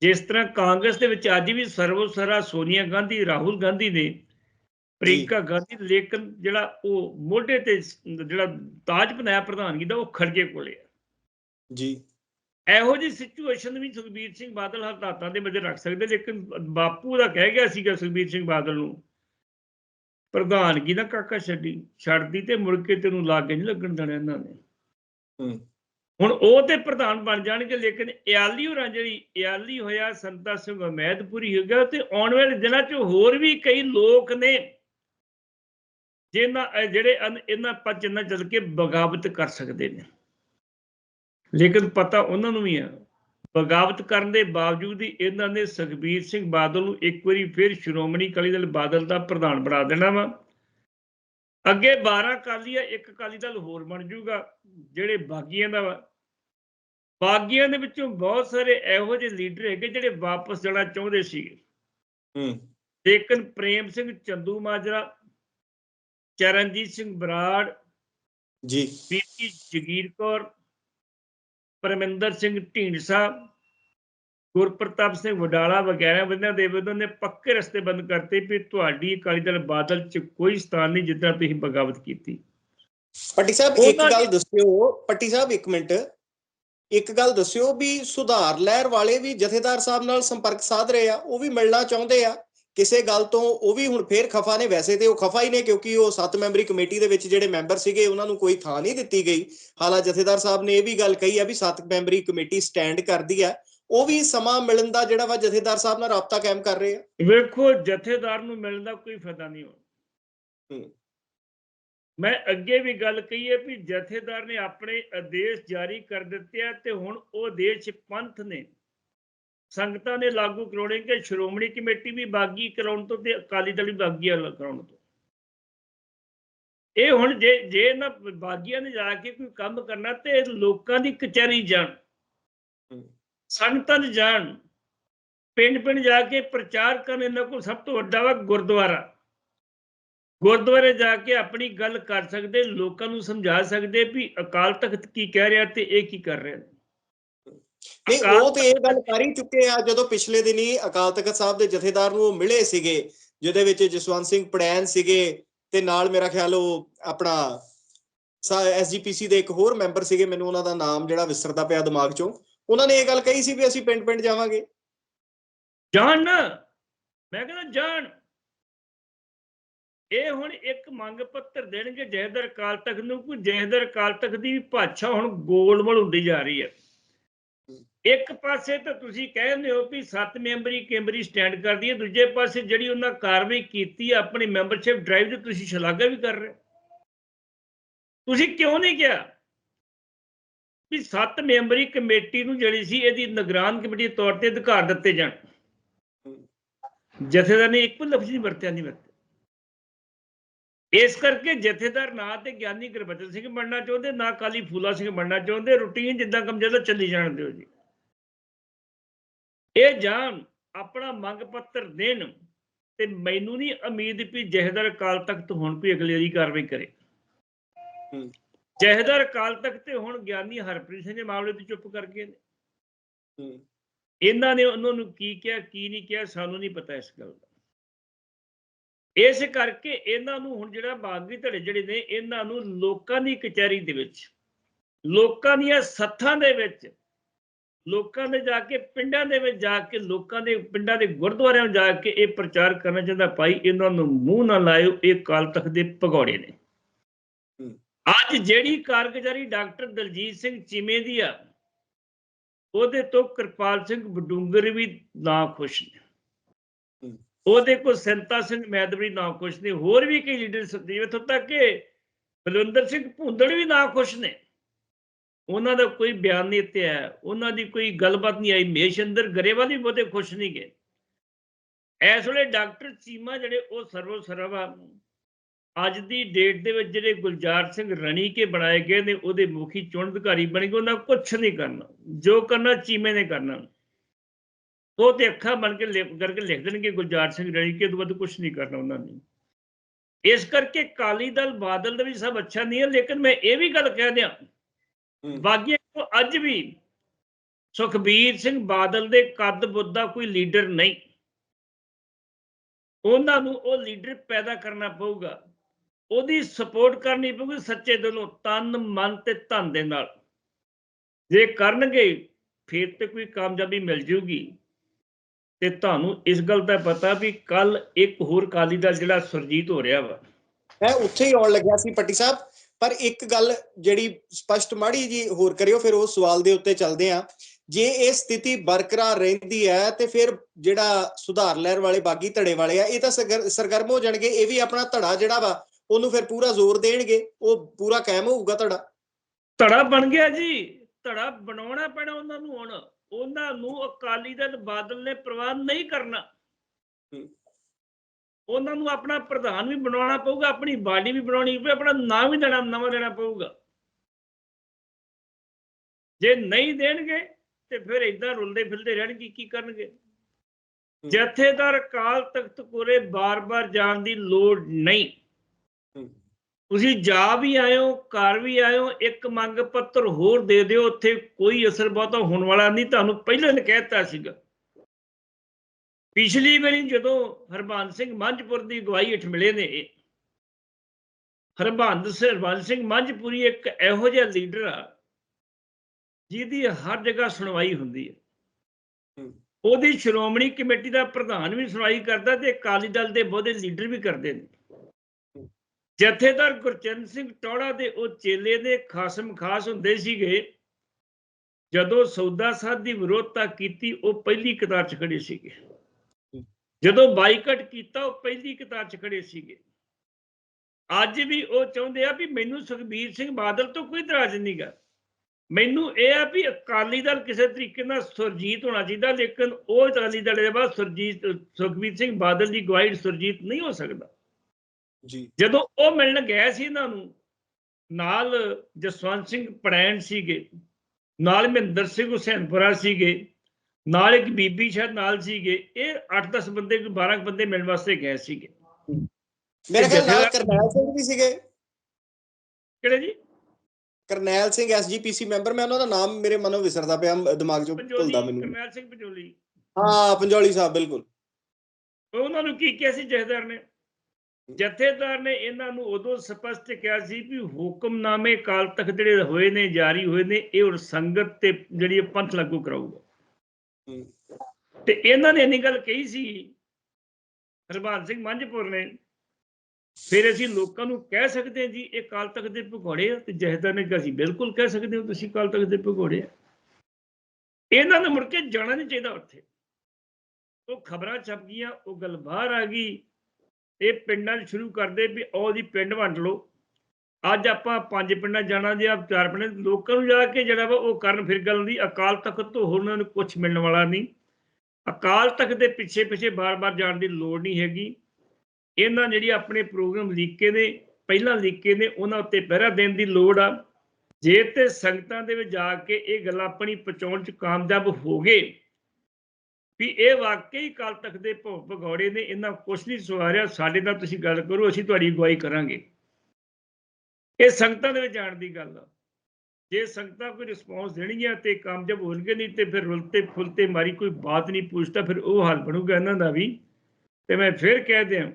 ਜਿਸ ਤਰ੍ਹਾਂ ਕਾਂਗਰਸ ਦੇ ਵਿੱਚ ਅੱਜ ਵੀ ਸਰਵਸਰਾ ਸੋਨੀਆ ਗਾਂਧੀ ਰਾਹੁਲ ਗਾਂਧੀ ਨੇ ਪ੍ਰਿੰਕਾ ਗਾਂਧੀ ਲੇਕਿਨ ਜਿਹੜਾ ਉਹ ਮੋਢੇ ਤੇ ਜਿਹੜਾ ਤਾਜ ਬਣਾਇਆ ਪ੍ਰਧਾਨਗੀ ਦਾ ਉਹ ਖੜਗੇ ਕੋਲੇ ਆ। ਜੀ। ਇਹੋ ਜਿਹੀ ਸਿਚੁਏਸ਼ਨ ਵੀ ਸੁਖਬੀਰ ਸਿੰਘ ਬਾਦਲ ਹਾਲਾਤਾਂ ਦੇ ਵਿੱਚ ਰੱਖ ਸਕਦੇ ਲੇਕਿਨ ਬਾਪੂ ਦਾ ਕਹਿ ਗਿਆ ਸੀਗਾ ਸੁਖਬੀਰ ਸਿੰਘ ਬਾਦਲ ਨੂੰ ਪ੍ਰਧਾਨਗੀ ਦਾ ਕਾਕਾ ਛੱਡੀ ਛੱਡਦੀ ਤੇ ਮੁੜ ਕੇ ਤੈਨੂੰ ਲਾਗੇ ਨਹੀਂ ਲੱਗਣ ਦੇਣਾ ਇਹਨਾਂ ਨੇ। ਹੁਣ ਉਹ ਤੇ ਪ੍ਰਧਾਨ ਬਣ ਜਾਣਗੇ ਲੇਕਿਨ ਇਆਲੀ ਹੋਰਾਂ ਜਿਹੜੀ ਇਆਲੀ ਹੋਇਆ ਸੰਤਾ ਸਿੰਘ ਉਮੈਦਪੁਰੀ ਹੋ ਗਿਆ ਤੇ ਆਉਣ ਵਾਲੇ ਦਿਨਾਂ 'ਚ ਹੋਰ ਵੀ ਕਈ ਲੋਕ ਨੇ ਅਹ ਜਿਹੜੇ ਇਹਨਾਂ ਪੱਜ ਨਾਲ ਚੱਲ ਕੇ ਬਗਾਵਤ ਕਰ ਸਕਦੇ ਨੇ। ਲੇਕਿਨ ਪਤਾ ਉਹਨਾਂ ਨੂੰ ਵੀ ਆ ਬਗਾਵਤ ਕਰਨ ਦੇ ਬਾਵਜੂਦ ਹੀ ਇਹਨਾਂ ਨੇ ਸੁਖਬੀਰ ਸਿੰਘ ਬਾਦਲ ਨੂੰ ਇੱਕ ਵਾਰੀ ਫਿਰ ਸ਼੍ਰੋਮਣੀ ਅਕਾਲੀ ਦਲ ਬਾਦਲ ਦਾ ਪ੍ਰਧਾਨ ਬਣਾ ਦੇਣਾ ਵਾ। ਅੱਗੇ 12 ਅਕਾਲੀ ਆ ਇੱਕ ਅਕਾਲੀ ਦਲ ਹੋਰ ਬਣ ਜਾਊਗਾ ਜਿਹੜੇ ਬਾਗੀਆਂ ਦਾ ਵਾ। ਬਾਗੀਆਂ ਦੇ ਵਿੱਚੋਂ ਬਹੁਤ ਸਾਰੇ ਇਹੋ ਜਿਹੇ ਲੀਡਰ ਹੈਗੇ ਜਿਹੜੇ ਵਾਪਸ ਜਾਣਾ ਚਾਹੁੰਦੇ ਸੀ ਹੂੰ। ਲੇਕਿਨ ਪ੍ਰੇਮ ਸਿੰਘ ਚੰਦੂ ਮਾਜਰਾ ਚਰਨਜੀਤ ਸਿੰਘ ਬਰਾੜ ਜੀ। ਬੀਬੀ ਜਗੀਰ ਕੌਰ ਪਰਮਿੰਦਰ ਸਿੰਘ ਢੀਂਡਸਾ ਗੁਰਪ੍ਰਤਾਪ ਸਿੰਘ ਵਡਾਲਾ ਵਗੈਰਾ ਬੰਦਿਆਂ ਦੇ ਵਿਰੁੱਧ ਨੇ ਪੱਕੇ ਰਸਤੇ ਬੰਦ ਕਰਤੇ ਵੀ ਤੁਹਾਡੀ ਅਕਾਲੀ ਦਲ ਬਾਦਲ ਚ ਕੋਈ ਸਥਾਨ ਨਹੀਂ ਜਿੱਦਾਂ ਤੁਸੀਂ ਬਗਾਵਤ ਕੀਤੀ। ਪੱਟੀ ਸਾਹਿਬ ਇੱਕ ਗੱਲ ਦੱਸਿਓ ਪੱਟੀ ਸਾਹਿਬ ਇੱਕ ਮਿੰਟ ਇੱਕ ਗੱਲ ਦੱਸਿਓ ਵੀ ਸੁਧਾਰ ਲਹਿਰ ਵਾਲੇ ਵੀ ਜਥੇਦਾਰ ਸਾਹਿਬ ਨਾਲ ਸੰਪਰਕ ਸਾਧ ਰਹੇ ਆ ਉਹ ਵੀ ਮਿਲਣਾ ਚਾਹੁੰਦੇ ਆ। ਕਿਸੇ ਗੱਲ ਤੋਂ ਉਹ ਵੀ ਹੁਣ ਫੇਰ ਖਫਾ ਨੇ ਵੈਸੇ ਤੇ ਉਹ ਖਫਾ ਹੀ ਨੇ ਕਿਉਂਕਿ ਉਹ ਸੱਤ ਮੈਂਬਰੀ ਕਮੇਟੀ ਦੇ ਵਿੱਚ ਜਿਹੜੇ ਮੈਂਬਰ ਸੀਗੇ ਉਹਨਾਂ ਨੂੰ ਕੋਈ ਥਾਂ ਨਹੀਂ ਦਿੱਤੀ ਗਈ। ਹਾਲਾ ਜਥੇਦਾਰ ਸਾਹਿਬ ਨੇ ਇਹ ਵੀ ਗੱਲ ਕਹੀ ਆ ਵੀ ਸੱਤ ਮੈਂਬਰੀ ਕਮੇਟੀ ਸਟੈਂਡ ਕਰਦੀ ਆ ਉਹ ਵੀ ਸਮਾਂ ਮਿਲਣ ਦਾ ਜਿਹੜਾ ਵਾ ਜਥੇਦਾਰ ਸਾਹਿਬ ਨਾਲ ਰਾਬਤਾ ਕਾਇਮ ਕਰ ਰਹੇ ਆ। ਵੇਖੋ ਜਥੇਦਾਰ ਨੂੰ ਮਿਲਣ ਦਾ ਕੋਈ ਫਾਇਦਾ ਨਹੀਂ ਹੋਣਾ। ਮੈਂ ਅੱਗੇ ਵੀ ਗੱਲ ਕਹੀ ਹੈ ਵੀ ਜਥੇਦਾਰ ਨੇ ਆਪਣੇ ਆਦੇਸ਼ ਜਾਰੀ ਕਰ ਦਿੱਤੇ ਆ ਤੇ ਹੁਣ ਉਹ ਆਦੇਸ਼ ਪੰਥ ਨੇ ਸੰਗਤਾਂ ਨੇ ਲਾਗੂ ਕਰਾਉਣੇ ਕਿ ਸ਼੍ਰੋਮਣੀ ਕਮੇਟੀ ਵੀ ਬਾਗੀ ਕਰਾਉਣ ਤੋਂ ਤੇ ਅਕਾਲੀ ਦਲ ਵੀ ਬਾਗੀ ਕਰਾਉਣ ਤੋਂ। ਇਹ ਹੁਣ ਜੇ ਜੇ ਇਹਨਾਂ ਬਾਗੀਆਂ ਨੇ ਜਾ ਕੇ ਕੋਈ ਕੰਮ ਕਰਨਾ ਤੇ ਲੋਕਾਂ ਦੀ ਕਚਹਿਰੀ ਜਾਣ। ਸੰਗਤਾਂ ਜਾਣ ਪਿੰਡ ਪਿੰਡ ਜਾ ਕੇ ਪ੍ਰਚਾਰ ਕਰਨ ਇਹਨਾਂ ਕੋਲ ਸਭ ਤੋਂ ਵੱਡਾ ਵਾ ਗੁਰਦੁਆਰਾ। ਗੁਰਦੁਆਰੇ ਜਾ ਕੇ ਆਪਣੀ ਗੱਲ ਕਰ ਸਕਦੇ ਲੋਕਾਂ ਨੂੰ ਸਮਝਾ ਸਕਦੇ ਵੀ ਅਕਾਲ ਤਖਤ ਕੀ ਕਹਿ ਰਿਹਾ ਤੇ ਇਹ ਕੀ ਕਰ ਰਿਹਾ। ਨਹੀਂ ਉਹ ਤੇ ਇਹ ਗੱਲ ਕਰ ਹੀ ਚੁੱਕੇ ਆ ਜਦੋਂ ਪਿਛਲੇ ਦਿਨੀ ਅਕਾਲ ਤਖਤ ਸਾਹਿਬ ਦੇ ਜਥੇਦਾਰ ਨੂੰ ਉਹ ਮਿਲੇ ਸੀਗੇ ਜਿਹਦੇ ਵਿੱਚ ਜਸਵੰਤ ਸਿੰਘ ਪੜੈਨ ਸੀਗੇ ਤੇ ਨਾਲ ਮੇਰਾ ਖਿਆਲ ਉਹ ਆਪਣਾ ਐਸਜੀਪੀਸੀ ਦੇ ਇੱਕ ਹੋਰ ਮੈਂਬਰ ਸੀਗੇ ਮੈਨੂੰ ਉਹਨਾਂ ਦਾ ਨਾਮ ਜਿਹੜਾ ਵਿਸਰਦਾ ਪਿਆ ਦਿਮਾਗ ਚੋਂ ਉਹਨਾਂ ਨੇ ਇਹ ਗੱਲ ਕਹੀ ਸੀ ਵੀ ਅਸੀਂ ਪਿੰਡ ਪਿੰਡ ਜਾਵਾਂਗੇ। ਜਾਣ! ਨਾ ਮੈਂ ਕਹਿੰਦਾ ਜਾਣ! ਇਹ ਹੁਣ ਇੱਕ ਮੰਗ ਪੱਤਰ ਦੇਣਗੇ ਜਹਦਰ ਅਕਾਲ ਤਖਤ ਨੂੰ ਕੋਈ ਜਹਦਰ ਅਕਾਲ ਤਖਤ ਦੀ ਭਾਸ਼ਾ ਹੁਣ ਗੋਲਮਲ ਹੁੰਦੀ ਜਾ ਰਹੀ ਹੈ। ਇੱਕ ਪਾਸੇ ਤਾਂ ਤੁਸੀਂ ਕਹਿੰਦੇ ਹੋ ਵੀ ਸੱਤ ਮੈਂਬਰੀ ਕੇਂਬਰੀ ਸਟੈਂਡ ਕਰਦੀ ਹੈ, ਦੂਜੇ ਪਾਸੇ ਜਿਹੜੀ ਉਹਨਾਂ ਕਾਰਵਾਈ ਕੀਤੀ ਆਪਣੀ ਮੈਂਬਰਸ਼ਿਪ ਡਰਾਈਵ ਦੀ, ਤੁਸੀਂ ਸ਼ਲਾਘਾ ਵੀ ਕਰ ਰਹੇ ਤੁਸੀਂ ਕਿਉਂ ਨਹੀਂ ਕਿਹਾ ਵੀ ਸੱਤ ਮੈਂਬਰੀ ਕਮੇਟੀ ਨੂੰ ਜਿਹੜੀ ਸੀ, ਇਹਦੀ ਨਿਗਰਾਨ ਕਮੇਟੀ ਦੇ ਤੌਰ ਤੇ ਅਧਿਕਾਰ ਦਿੱਤੇ ਜਾਣ? ਜਥੇਦਾਰ ਨੇ ਇੱਕ ਵੀ ਲਫ਼ਜ਼ ਨਹੀਂ ਵਰਤਿਆ ਨਹੀਂ ਵਰਤਿਆ। ਇਸ ਕਰਕੇ ਜਥੇਦਾਰ ਨਾ ਤੇ ਗਿਆਨੀ ਗੁਰਬਚਨ ਸਿੰਘ ਬਣਨਾ ਚਾਹੁੰਦੇ, ਨਾ ਕਾਲੀ ਫੂਲਾ ਸਿੰਘ ਬਣਨਾ ਚਾਹੁੰਦੇ ਰੁਟੀਨ ਜਿੱਦਾਂ ਕੰਮ ਜਦੋਂ ਚੱਲੀ ਜਾਣ ਦਿਓ ਜੀ। ਇਹ ਜਾਣ ਆਪਣਾ ਮੰਗ ਪੱਤਰ ਦੇਣ ਤੇ ਮੈਨੂੰ ਨਹੀਂ ਉਮੀਦ ਵੀ ਜਹੇਦਾਰ ਅਕਾਲ ਤਖਤ ਹੁਣ ਕੋਈ ਅਗਲੇਰੀ ਕਾਰਵਾਈ ਕਰੇ। ਜਹੇਦਾਰ ਅਕਾਲ ਤਖਤ ਤੇ ਹੁਣ ਗਿਆਨੀ ਹਰਪ੍ਰੀਤ ਸਿੰਘ ਦੇ ਮਾਮਲੇ ਤੇ ਚੁੱਪ ਕਰ ਗਏ ਨੇ। ਇਹਨਾਂ ਨੇ ਉਹਨਾਂ ਨੂੰ ਕੀ ਕਿਹਾ ਕੀ ਨਹੀਂ ਕਿਹਾ ਸਾਨੂੰ ਨਹੀਂ ਪਤਾ ਇਸ ਗੱਲ ਦਾ ਇਸ ਕਰਕੇ ਇਹਨਾਂ ਨੂੰ ਹੁਣ ਜਿਹੜਾ ਬਾਗੀ ਧੜੇ ਜਿਹੜੇ ਨੇ ਇਹਨਾਂ ਨੂੰ ਲੋਕਾਂ ਦੀ ਕਚਹਿਰੀ ਦੇ ਵਿੱਚ ਲੋਕਾਂ ਦੀਆਂ ਸੱਥਾਂ ਦੇ ਵਿੱਚ ਲੋਕਾਂ ਦੇ ਜਾ ਕੇ ਪਿੰਡਾਂ ਦੇ ਵਿੱਚ ਜਾ ਕੇ ਲੋਕਾਂ ਦੇ ਪਿੰਡਾਂ ਦੇ ਗੁਰਦੁਆਰਿਆਂ ਵਿੱਚ ਜਾ ਕੇ ਇਹ ਪ੍ਰਚਾਰ ਕਰਨਾ ਚਾਹੁੰਦਾ ਭਾਈ ਇਹਨਾਂ ਨੂੰ ਮੂੰਹ ਨਾ ਲਾਇਓ ਇਹ ਕਾਲ ਤਖਤ ਦੇ ਭਗੌੜੇ ਨੇ। ਅੱਜ ਜਿਹੜੀ ਕਾਰਗੁਜ਼ਾਰੀ ਡਾਕਟਰ ਦਲਜੀਤ ਸਿੰਘ ਚੀਮੇ ਦੀ ਆ ਉਹਦੇ ਤੋਂ ਕਿਰਪਾਲ ਸਿੰਘ ਬਡੂੰਗਰ ਵੀ ਨਾ ਖੁਸ਼ ਨੇ। ਉਹਦੇ ਕੋਲ ਸੰਤਾ ਸਿੰਘ ਮੈਦਵਰੀ ਨਾ ਖੁਸ਼ ਨੇ ਹੋਰ ਵੀ ਕਈ ਲੀਡਰ ਸਦੀਵ ਇੱਥੋਂ ਤੱਕ ਕਿ ਬਲਵਿੰਦਰ ਸਿੰਘ ਭੁੰਦੜ ਵੀ ਨਾ ਖੁਸ਼ ਨੇ ਉਹਨਾਂ ਦਾ ਕੋਈ ਬਿਆਨ ਨਹੀਂ ਇੱਥੇ ਆਇਆ, ਉਹਨਾਂ ਦੀ ਕੋਈ ਗੱਲਬਾਤ ਨਹੀਂ ਆਈ। ਮੇਸ਼ੰਦਰ ਗਰੇਵਾਲ ਵੀ ਬਹੁਤੇ ਖੁਸ਼ ਨਹੀਂ ਗਏ। ਇਸ ਵੇਲੇ ਡਾਕਟਰ ਚੀਮਾ ਜਿਹੜੇ ਉਹ ਸਰਵ ਸਰਵਾ ਅੱਜ ਦੀ ਡੇਟ ਦੇ ਵਿੱਚ ਜਿਹੜੇ ਗੁਲਜ਼ਾਰ ਸਿੰਘ ਰਣੀ ਕੇ ਬਣਾਏ ਗਏ ਨੇ, ਉਹਦੇ ਮੁਖੀ ਚੋਣ ਅਧਿਕਾਰੀ ਬਣ ਗਏ ਉਹਨਾਂ ਕੁਝ ਨਹੀਂ ਕਰਨਾ। ਜੋ ਕਰਨਾ, ਚੀਮੇ ਨੇ ਕਰਨਾ। ਉਹ ਤੇ ਅੱਖਾਂ ਬਣ ਕੇ ਲਿਖ ਕਰਕੇ ਲਿਖ ਦੇਣਗੇ, ਗੁਲਜ਼ਾਰ ਸਿੰਘ ਰਣੀ ਕੇ ਤੋਂ ਵੱਧ ਕੁਝ ਨਹੀਂ ਕਰਨਾ ਉਹਨਾਂ ਨੇ। ਇਸ ਕਰਕੇ ਕਾਲੀ ਦਲ ਬਾਦਲ ਦਾ ਵੀ ਸਭ ਅੱਛਾ ਨਹੀਂ ਹੈ, ਲੇਕਿਨ ਮੈਂ ਇਹ ਵੀ ਗੱਲ ਕਹਿ ਦਿਆਂ ਬਾਗੀਆਂ ਕੋ ਅੱਜ ਵੀ ਸੁਖਬੀਰ ਸਿੰਘ ਬਾਦਲ ਦੇ ਕੱਦ ਬੁੱਧ ਦਾ ਕੋਈ ਲੀਡਰ ਨਹੀਂ। ਉਹਨਾਂ ਨੂੰ ਉਹ ਲੀਡਰ ਪੈਦਾ ਕਰਨਾ ਪਊਗਾ। ਉਹਦੀ ਸਪੋਰਟ ਕਰਨੀ ਪਊਗੀ ਸੱਚੇ ਦਿਲੋਂ ਤਨ ਮਨ ਤੇ ਧਨ ਦੇ ਨਾਲ। ਜੇ ਕਰਨਗੇ ਫਿਰ ਤੇ ਕੋਈ ਕਾਮਯਾਬੀ ਮਿਲ ਜੂਗੀ। ਤੇ ਤੁਹਾਨੂੰ ਇਸ ਗੱਲ ਦਾ ਪਤਾ ਵੀ ਕੱਲ ਇੱਕ ਹੋਰ ਕਾਲੀ ਦਲ ਜਿਹੜਾ ਸੁਰਜੀਤ ਹੋ ਰਿਹਾ ਵਾ। ਮੈਂ ਉੱਥੇ ਹੀ ਆਉਣ ਲੱਗਿਆ ਸੀ ਪੱਟੀ ਸਾਹਿਬ। ਪਰ ਇੱਕ ਗੱਲ ਜਿਹੜੀ ਸਪਸ਼ਟ ਮਾੜੀ ਜੀ ਹੋਰ ਕਰਿਓ ਫਿਰ ਉਸ ਸਵਾਲ ਦੇ ਉੱਤੇ ਚੱਲਦੇ ਆ ਜੇ ਇਹ ਸਥਿਤੀ ਬਰਕਰਾਰ ਰਹਿੰਦੀ ਹੈ ਤੇ ਫਿਰ ਜਿਹੜਾ ਸੁਧਾਰ ਲਹਿਰ ਵਾਲੇ ਬਾਗੀ ਧੜੇ ਵਾਲੇ ਆ ਇਹ ਤਾਂ ਸਰਗਰ- ਸਰਗਰਮ ਹੋ ਜਾਣਗੇ ਇਹ ਵੀ ਆਪਣਾ ਧੜਾ ਜਿਹੜਾ ਵਾ ਉਹਨੂੰ ਫਿਰ ਪੂਰਾ ਜ਼ੋਰ ਦੇਣਗੇ ਉਹ ਪੂਰਾ ਕਾਇਮ ਹੋਊਗਾ ਧੜਾ। ਧੜਾ ਬਣ ਗਿਆ ਜੀ। ਧੜਾ ਬਣਾਉਣਾ ਪੈਣਾ ਉਹਨਾਂ ਨੂੰ ਹੁਣ। ਉਹਨਾਂ ਨੂੰ ਅਕਾਲੀ ਦਲ ਬਾਦਲ ਨੇ ਪ੍ਰਵਾਹ ਨਹੀਂ ਕਰਨਾ। ਉਹਨਾਂ ਨੂੰ ਆਪਣਾ ਪ੍ਰਧਾਨ ਵੀ ਬਣਾਉਣਾ ਪਊਗਾ ਆਪਣੀ ਬਾਡੀ ਵੀ ਬਣਾਉਣੀ ਪਊ ਆਪਣਾ ਨਾਮ ਵੀ ਦੇਣਾ ਨਵਾਂ ਦੇਣਾ ਪਊਗਾ। ਜੇ ਨਹੀਂ ਦੇਣਗੇ ਤੇ ਫਿਰ ਇਦਾਂ ਰੁਲਦੇ ਫਿਰਦੇ ਰਹਿਣਗੇ ਕੀ ਕਰਨਗੇ? ਜਥੇਦਾਰ ਅਕਾਲ ਤਖਤ ਕੋਲੇ ਬਾਰ-ਬਾਰ ਜਾਣ ਦੀ ਲੋੜ ਨਹੀਂ। ਹੂੰ। ਤੁਸੀਂ ਜਾ ਵੀ ਆਇਓ ਘਰ ਵੀ ਆਇਓ ਇੱਕ ਮੰਗ ਪੱਤਰ ਹੋਰ ਦੇ ਦਿਓ ਉੱਥੇ ਕੋਈ ਅਸਰ ਬਹੁਤਾ ਹੋਣ ਵਾਲਾ ਨਹੀਂ। ਤੁਹਾਨੂੰ ਪਹਿਲਾਂ ਨੇ ਕਹਿਤਾ ਸੀਗਾ। ਪਿਛਲੀ ਵਾਰੀ ਜਦੋਂ ਹਰਬੰਸ ਸਿੰਘ ਮੰਝਪੁਰ ਦੀ ਅਗਵਾਈ ਹੇਠ ਮਿਲੇ ਨੇ ਹਰਬੰਸ ਹਰਬੰਸ ਸਿੰਘ ਮੰਝਪੁਰੀ ਇੱਕ ਇਹੋ ਜਿਹਾ ਲੀਡਰ ਆ ਜਿਹਦੀ ਹਰ ਜਗ੍ਹਾ ਸੁਣਵਾਈ ਹੁੰਦੀ ਹੈ ਹੂੰ। ਉਹਦੀ ਸ਼੍ਰੋਮਣੀ ਕਮੇਟੀ ਦਾ ਪ੍ਰਧਾਨ ਵੀ ਸੁਣਵਾਈ ਕਰਦਾ ਤੇ ਅਕਾਲੀ ਦਲ ਦੇ ਬਹੁਤੇ ਲੀਡਰ ਵੀ ਕਰਦੇ ਨੇ। ਜਥੇਦਾਰ ਗੁਰਚਰਨ ਸਿੰਘ ਟੌੜਾ ਦੇ ਉਹ ਚੇਲੇ ਦੇ ਖਾਸਮ ਖਾਸ ਹੁੰਦੇ ਸੀਗੇ। ਜਦੋਂ ਸੌਦਾ ਸਾਧ ਦੀ ਵਿਰੋਧਤਾ ਕੀਤੀ ਉਹ ਪਹਿਲੀ ਕਤਾਰ 'ਚ ਖੜੇ ਸੀਗੇ। ਜਦੋਂ ਬਾਈਕਾਟ ਕੀਤਾ ਉਹ ਪਹਿਲੀ ਕਤਾਰ 'ਚ ਖੜੇ ਸੀਗੇ। ਅੱਜ ਵੀ ਉਹ ਚਾਹੁੰਦੇ ਆ ਵੀ ਮੈਨੂੰ ਸੁਖਬੀਰ ਸਿੰਘ ਬਾਦਲ ਤੋਂ ਕੋਈ ਇਤਰਾਜ਼ ਨਹੀਂਗਾ ਮੈਨੂੰ ਇਹ ਆ ਵੀ ਅਕਾਲੀ ਦਲ ਕਿਸੇ ਤਰੀਕੇ ਨਾਲ ਸੁਰਜੀਤ ਹੋਣਾ ਚਾਹੀਦਾ ਲੇਕਿਨ ਉਹ ਅਕਾਲੀ ਦਲ ਦੇ ਬਾਅਦ ਸੁਰਜੀਤ ਸੁਖਬੀਰ ਸਿੰਘ ਬਾਦਲ ਦੀ ਗਵਾਹੀ ਸੁਰਜੀਤ ਨਹੀਂ ਹੋ ਸਕਦਾ। ਜੀ। ਜਦੋਂ ਉਹ ਮਿਲਣ ਗਏ ਸੀ ਇਹਨਾਂ ਨੂੰ ਨਾਲ ਜਸਵੰਤ ਸਿੰਘ ਪੜੈਣ ਸੀਗੇ ਨਾਲ ਮਹਿੰਦਰ ਸਿੰਘ ਹੁਸੈਨਪੁਰਾ ਸੀਗੇ ਨਾਲ ਇੱਕ ਬੀਬੀ ਸ਼ਾਇਦ ਨਾਲ ਸੀਗੇ ਇਹ 8-10 ਬੰਦੇ ਕੋਈ 12 ਬੰਦੇ ਮਿਲਣ ਵਾਸਤੇ ਗਏ ਸੀਗੇ। ਮੇਰੇ ਖਿਆਲ ਨਾਲ ਕਰਨੈਲ ਸਿੰਘ ਵੀ ਸੀਗੇ। ਕਿਹੜੇ ਜੀ? ਕਰਨੈਲ ਸਿੰਘ ਐਸਜੀਪੀਸੀ ਮੈਂਬਰ ਮੈਂ ਉਹਨਾਂ ਦਾ ਨਾਮ ਮੇਰੇ ਮਨੋਂ ਵਿਸਰਦਾ ਪਿਆ ਦਿਮਾਗ ਚੋਂ ਭੁੱਲਦਾ ਮੈਨੂੰ। ਕਰਨੈਲ ਸਿੰਘ ਪੰਜੋਲੀ। ਹਾਂ ਪੰਜੋਲੀ ਸਾਹਿਬ ਬਿਲਕੁਲ। ਉਹਨਾਂ ਨੂੰ ਕੀ ਕਿਹਾ ਸੀ ਜਥੇਦਾਰ ਨੇ? ਜਥੇਦਾਰ ਨੇ ਇਹਨਾਂ ਨੂੰ ਉਦੋਂ ਸਪਸ਼ਟ ਕਿਹਾ ਸੀ ਵੀ ਹੁਕਮਨਾਮੇ ਕਾਲ ਤੱਕ ਜਿਹੜੇ ਹੋਏ ਨੇ ਜਾਰੀ ਹੋਏ ਨੇ ਇਹ ਹੁਣ ਸੰਗਤ ਤੇ ਜਿਹੜੀ ਪੰਥ ਲਾਗੂ ਕਰਾਊਗਾ। ਤੇ ਇਹਨਾਂ ਨੇ ਇੰਨੀ ਗੱਲ ਕਹੀ ਸੀ ਹਰਬੰਸ ਸਿੰਘ ਮੰਝਪੁਰ ਨੇ, ਫਿਰ ਅਸੀਂ ਲੋਕਾਂ ਨੂੰ ਕਹਿ ਸਕਦੇ ਹਾਂ ਜੀ, ਇਹ ਕਾਲ ਤੱਕ ਦੇ ਭਗੌੜੇ ਆ, ਤੇ ਜਥੇਦਾਰ ਨੇ ਕਿਹਾ ਸੀ, ਬਿਲਕੁਲ ਕਹਿ ਸਕਦੇ ਹੋ ਤੁਸੀਂ ਕਾਲ ਤੱਕ ਦੇ ਭਗੌੜੇ ਆ। ਇਹਨਾਂ ਨੂੰ ਮੁੜ ਕੇ ਜਾਣਾ ਨਹੀਂ ਚਾਹੀਦਾ ਉੱਥੇ। ਉਹ ਖਬਰਾਂ ਛਪ ਗਈਆਂ, ਉਹ ਗੱਲ ਬਾਹਰ ਆ ਗਈ, ਇਹ ਪਿੰਡਾਂ 'ਚ ਸ਼ੁਰੂ ਕਰਦੇ ਵੀ ਉਹ ਜੀ, ਪਿੰਡ ਵੰਡ ਲਓ। ਅੱਜ ਆਪਾਂ ਪੰਜ ਪਿੰਡਾਂ ਜਾਣਾ ਜੇ ਆਪ ਚਾਰ ਪਿੰਡਾਂ, ਲੋਕਾਂ ਨੂੰ ਜਾ ਕੇ ਜਿਹੜਾ ਵਾ ਉਹ ਕਰਨ ਫਿਰ ਗੱਲ ਦੀ ਅਕਾਲ ਤਖਤ ਤੋਂ ਹੋਰ ਉਹਨਾਂ ਨੂੰ ਕੁਝ ਮਿਲਣ ਵਾਲਾ ਨਹੀਂ। ਅਕਾਲ ਤਖਤ ਦੇ ਪਿੱਛੇ ਪਿੱਛੇ ਬਾਰ-ਬਾਰ ਜਾਣ ਦੀ ਲੋੜ ਨਹੀਂ ਹੈਗੀ। ਇਹਨਾਂ ਜਿਹੜੀ ਆਪਣੇ ਪ੍ਰੋਗਰਾਮ ਲੀਕੇ ਨੇ, ਪਹਿਲਾਂ ਲੀਕੇ ਨੇ, ਉਹਨਾਂ ਉੱਤੇ ਪਹਿਰਾ ਦੇਣ ਦੀ ਲੋੜ ਆ। ਜੇ ਤੇ ਸੰਗਤਾਂ ਦੇ ਵਿੱਚ ਜਾ ਕੇ ਇਹ ਗੱਲਾਂ ਆਪਣੀ ਪਹੁੰਚਾਉਣ 'ਚ ਕਾਮਯਾਬ ਹੋ ਗਏ, ਵੀ ਇਹ ਵਾਕਈ ਕਾਲ ਤੱਕ ਦੇ ਭੋ ਭਗੌੜੇ ਨੇ, ਇਹਨਾਂ ਕੁਛ ਨਹੀਂ ਸਵਾਰਿਆ, ਸਾਡੇ ਨਾਲ ਤੁਸੀਂ ਗੱਲ ਕਰੋ, ਅਸੀਂ ਤੁਹਾਡੀ ਅਗਵਾਈ ਕਰਾਂਗੇ। ਇਹ ਸੰਗਤਾਂ ਦੇ ਵਿੱਚ ਜਾਣ ਦੀ ਗੱਲ ਆ। ਜੇ ਸੰਗਤਾਂ ਕੋਈ ਰਿਸਪੌਂਸ ਦੇਣਗੀਆਂ ਤੇ ਕਾਮਯਾਬ ਹੋਣਗੇ ਨਹੀਂ ਤੇ ਫਿਰ ਰੁਲਤੇ ਫੁਲਤੇ ਮਾਰੀ ਕੋਈ ਬਾਤ ਨਹੀਂ ਪੁੱਛਦਾ, ਫਿਰ ਉਹ ਹਾਲ ਬਣੂਗਾ ਇਹਨਾਂ ਦਾ ਵੀ। ਤੇ ਮੈਂ ਫਿਰ ਕਹਿ ਦਿਆਂ